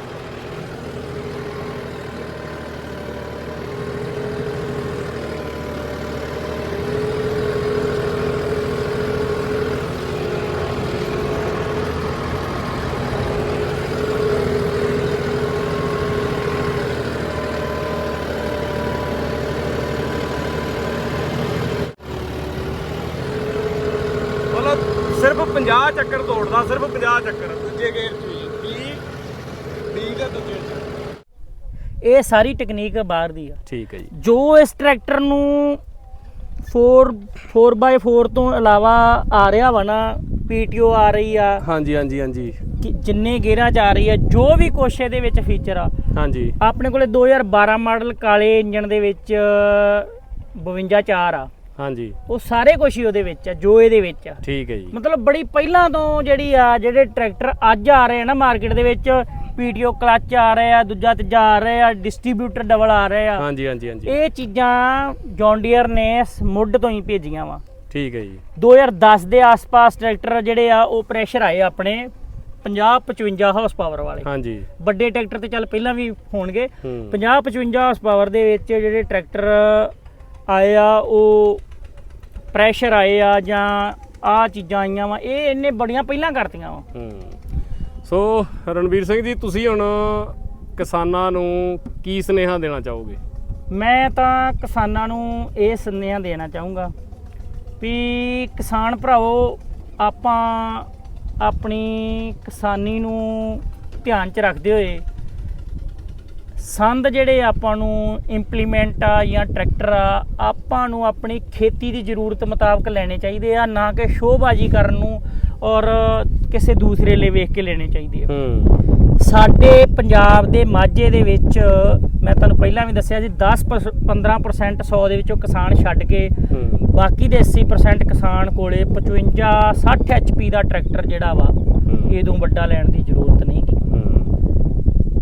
[SPEAKER 2] ਮਤਲਬ ਸਿਰਫ 50 ਚੱਕਰ ਤੋੜਦਾ ਸਿਰਫ 50 ਚੱਕਰ। ਦੂਜੇ ਗੇਅਰ 'ਚ ਵੀ। 20 20 ਦੇ ਦੂਜੇ 'ਚ
[SPEAKER 1] ਇਹ ਸਾਰੀ ਟੈਕਨੀਕ ਬਾਹਰ ਦੀ ਆ।
[SPEAKER 2] ਠੀਕ ਹੈ ਜੀ।
[SPEAKER 1] ਜੋ ਇਸ ਟਰੈਕਟਰ ਨੂੰ 4 4x4 ਤੋਂ ਇਲਾਵਾ ਆ ਰਿਹਾ ਵਾ ਨਾ ਪੀਟੀਓ ਆ ਰਹੀ ਆ
[SPEAKER 2] ਹਾਂਜੀ ਹਾਂਜੀ ਹਾਂਜੀ।
[SPEAKER 1] ਕਿ ਜਿੰਨੇ ਗੇਅਰਾਂ ਚ ਆ ਰਹੀ ਆ ਜੋ ਵੀ ਕੁਛ ਇਹਦੇ ਵਿੱਚ ਫੀਚਰ ਆ।
[SPEAKER 2] ਹਾਂਜੀ।
[SPEAKER 1] ਆਪਣੇ ਕੋਲੇ 2012 ਮਾਡਲ ਕਾਲੇ ਇੰਜਨ ਦੇ ਵਿੱਚ 52 4 ਆ।
[SPEAKER 2] ਹਾਂਜੀ।
[SPEAKER 1] ਉਹ ਸਾਰੇ ਕੁਛ ਹੀ ਉਹਦੇ ਵਿੱਚ ਆ ਜੋ ਇਹਦੇ ਵਿੱਚ ਆ।
[SPEAKER 2] ਠੀਕ ਹੈ ਜੀ।
[SPEAKER 1] ਮਤਲਬ ਬੜੀ ਪਹਿਲਾਂ ਤੋਂ ਜਿਹੜੀ ਆ ਜਿਹੜੇ ਟਰੈਕਟਰ ਅੱਜ ਆ ਰਹੇ ਆ ਨਾ ਮਾਰਕੀਟ ਦੇ ਵਿੱਚ ਪੀਟੀਓ ਕਲੱਚ ਆ ਰਹੇ ਆ ਦੂਜਾ ਤੀਜਾ ਆ ਰਹੇ ਆ ਡਿਸਟ੍ਰੀਬਿਊਟਰ ਡਬਲ ਆ ਰਹੇ ਆ।
[SPEAKER 2] ਹਾਂਜੀ ਹਾਂਜੀ ਹਾਂਜੀ।
[SPEAKER 1] ਇਹ ਚੀਜ਼ਾਂ ਜੌਂਡੀਅਰ ਨੇ ਮੁੱਢ ਤੋਂ ਹੀ ਭੇਜੀਆਂ ਵਾ।
[SPEAKER 2] ਠੀਕ ਹੈ ਜੀ।
[SPEAKER 1] 2010 ਦੇ ਆਸ-ਪਾਸ ਟਰੈਕਟਰ ਜਿਹੜੇ ਆ ਉਹ ਪ੍ਰੈਸ਼ਰ ਆਏ ਆਪਣੇ 50 55 ਹਾਰਸ ਪਾਵਰ ਵਾਲੇ।
[SPEAKER 2] ਹਾਂਜੀ।
[SPEAKER 1] ਵੱਡੇ ਟਰੈਕਟਰ ਤੇ ਚੱਲ ਪਹਿਲਾਂ ਵੀ ਹੋਣਗੇ।
[SPEAKER 2] ਹੂੰ।
[SPEAKER 1] 50 55 ਹਾਰਸ ਪਾਵਰ ਦੇ ਵਿੱਚ ਜਿਹੜੇ ਟਰੈਕਟਰ ਆਏ ਆ ਉਹ ਪ੍ਰੈਸ਼ਰ ਆਏ ਆ ਜਾਂ ਆ ਚੀਜ਼ਾਂ ਆਈਆਂ ਵਾ ਇਹ ਇਹਨੇ ਬੜੀਆਂ ਪਹਿਲਾਂ ਕਰਤੀਆਂ ਵਾ।
[SPEAKER 2] ਹੂੰ। ਸੋ ਰਣਵੀਰ ਸਿੰਘ ਜੀ ਤੁਸੀਂ ਹੁਣ ਕਿਸਾਨਾਂ ਨੂੰ ਕੀ ਸੁਨੇਹਾ ਦੇਣਾ ਚਾਹੋਗੇ?
[SPEAKER 1] ਮੈਂ ਤਾਂ ਕਿਸਾਨਾਂ ਨੂੰ ਇਹ ਸੁਨੇਹਾ ਦੇਣਾ ਚਾਹੂੰਗਾ ਵੀ ਕਿਸਾਨ ਭਰਾਵੋ ਆਪਾਂ ਆਪਣੀ ਕਿਸਾਨੀ ਨੂੰ ਧਿਆਨ 'ਚ ਰੱਖਦੇ ਹੋਏ ਸੰਦ ਜਿਹੜੇ ਆਪਾਂ ਨੂੰ ਇੰਪਲੀਮੈਂਟ ਆ ਜਾਂ ਟਰੈਕਟਰ ਆ ਆਪਾਂ ਨੂੰ ਆਪਣੀ ਖੇਤੀ ਦੀ ਜ਼ਰੂਰਤ ਮੁਤਾਬਕ ਲੈਣੇ ਚਾਹੀਦੇ ਆ ਨਾ ਕਿ ਸ਼ੋਅਬਾਜ਼ੀ ਕਰਨ ਨੂੰ ਔਰ ਕਿਸੇ ਦੂਸਰੇ ਲਈ ਵੇਖ ਕੇ ਲੈਣੇ ਚਾਹੀਦੇ ਆ। ਸਾਡੇ ਪੰਜਾਬ ਦੇ ਮਾਝੇ ਦੇ ਵਿੱਚ ਮੈਂ ਤੁਹਾਨੂੰ ਪਹਿਲਾਂ ਵੀ ਦੱਸਿਆ ਜੀ 10 15% 100 ਦੇ ਵਿੱਚੋਂ ਕਿਸਾਨ ਛੱਡ ਕੇ ਬਾਕੀ ਦੇ 80% ਕਿਸਾਨ ਕੋਲੇ 55 60 HP ਦਾ ਟਰੈਕਟਰ ਜਿਹੜਾ ਵਾ ਇਹਦੋਂ ਵੱਡਾ ਲੈਣ ਦੀ ਜ਼ਰੂਰਤ ਨਹੀਂ।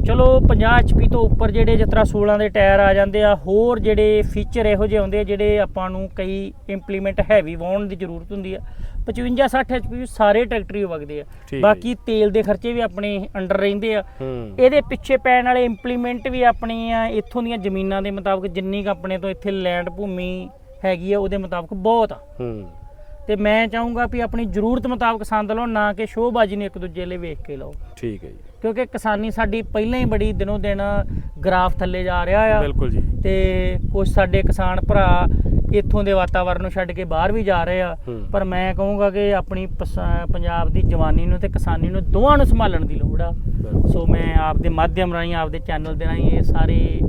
[SPEAKER 1] ਚਲੋ 50 HP ਤੋਂ ਉੱਪਰ ਜਿਹੜੇ ਜਿਸ ਤਰ੍ਹਾਂ 16 ਦੇ ਟਾਇਰ ਆ ਜਾਂਦੇ ਆ ਹੋਰ ਜਿਹੜੇ ਫੀਚਰ ਇਹੋ ਜਿਹੇ ਹੁੰਦੇ ਆ ਜਿਹੜੇ ਆਪਾਂ ਨੂੰ ਕਈ ਇੰਪਲੀਮੈਂਟ ਹੈਵੀ ਵਾਉਣ ਦੀ ਜ਼ਰੂਰਤ ਹੁੰਦੀ ਆ। 55 60 HP ਸਾਰੇ ਟਰੈਕਟਰ ਹੀ ਵਗਦੇ ਆ। ਬਾਕੀ ਤੇਲ ਦੇ ਖਰਚੇ ਵੀ ਆਪਣੇ ਅੰਡਰ ਰਹਿੰਦੇ ਆ। ਇਹਦੇ ਪਿੱਛੇ ਪੈਣ ਵਾਲੇ ਇੰਪਲੀਮੈਂਟ ਵੀ ਆਪਣੀਆਂ ਇੱਥੋਂ ਦੀਆਂ ਜ਼ਮੀਨਾਂ ਦੇ ਮੁਤਾਬਕ ਜਿੰਨੀ ਕੁ ਆਪਣੇ ਤੋਂ ਇੱਥੇ ਲੈਂਡ ਭੂਮੀ ਹੈਗੀ ਆ ਉਹਦੇ ਮੁਤਾਬਕ ਬਹੁਤ ਆ।
[SPEAKER 2] ਹੂੰ।
[SPEAKER 1] ਤੇ ਮੈਂ ਚਾਹੂੰਗਾ ਵੀ ਆਪਣੀ ਜ਼ਰੂਰਤ ਮੁਤਾਬਕ ਸੰਦ ਲਓ ਨਾ ਕਿ ਸ਼ੋਅਬਾਜ਼ੀ ਨੂੰ ਇੱਕ ਦੂਜੇ ਲਈ ਵੇਖ ਕੇ ਲਓ।
[SPEAKER 2] ਠੀਕ ਹੈ ਜੀ।
[SPEAKER 1] ਕਿਉਂਕਿ ਕਿਸਾਨੀ ਸਾਡੀ ਪਹਿਲਾਂ ਹੀ ਬੜੀ ਦਿਨੋਂ ਦਿਨ ਗ੍ਰਾਫ ਥੱਲੇ ਜਾ ਰਿਹਾ ਆ।
[SPEAKER 2] ਬਿਲਕੁਲ ਜੀ।
[SPEAKER 1] ਤੇ ਕੁਝ ਸਾਡੇ ਕਿਸਾਨ ਭਰਾ ਇੱਥੋਂ ਦੇ ਵਾਤਾਵਰਣ ਨੂੰ ਛੱਡ ਕੇ ਬਾਹਰ ਵੀ ਜਾ ਰਹੇ ਆ। ਪਰ ਮੈਂ ਕਹੂੰਗਾ ਕਿ ਆਪਣੀ ਪੰਜਾਬ ਦੀ ਜਵਾਨੀ ਨੂੰ ਤੇ ਕਿਸਾਨੀ ਨੂੰ ਦੋਵਾਂ ਨੂੰ ਸੰਭਾਲਣ ਦੀ ਲੋੜ ਆ। ਸੋ ਮੈਂ ਆਪਦੇ ਮਾਧਿਅਮ ਰਾਹੀਂ ਆਪਦੇ ਚੈਨਲ ਦੇ ਰਾਹੀਂ ਇਹ ਸਾਰੇ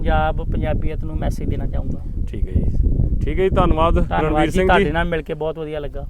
[SPEAKER 1] ਪੰਜਾਬ ਪੰਜਾਬੀਅਤ ਨੂੰ ਮੈਸੇਜ ਦੇਣਾ ਚਾਹੂੰਗਾ।
[SPEAKER 2] ਠੀਕ ਹੈ ਜੀ। ਠੀਕ ਹੈ ਜੀ ਧੰਨਵਾਦ
[SPEAKER 1] ਧੰਨਵਾਦ
[SPEAKER 2] ਰਣਵੀਰ
[SPEAKER 1] ਜੀ
[SPEAKER 2] ਸਿੰਘ
[SPEAKER 1] ਤੁਹਾਡੇ
[SPEAKER 2] ਜੀ
[SPEAKER 1] ਨਾਲ ਮਿਲ ਕੇ ਬਹੁਤ ਵਧੀਆ ਲੱਗਾ।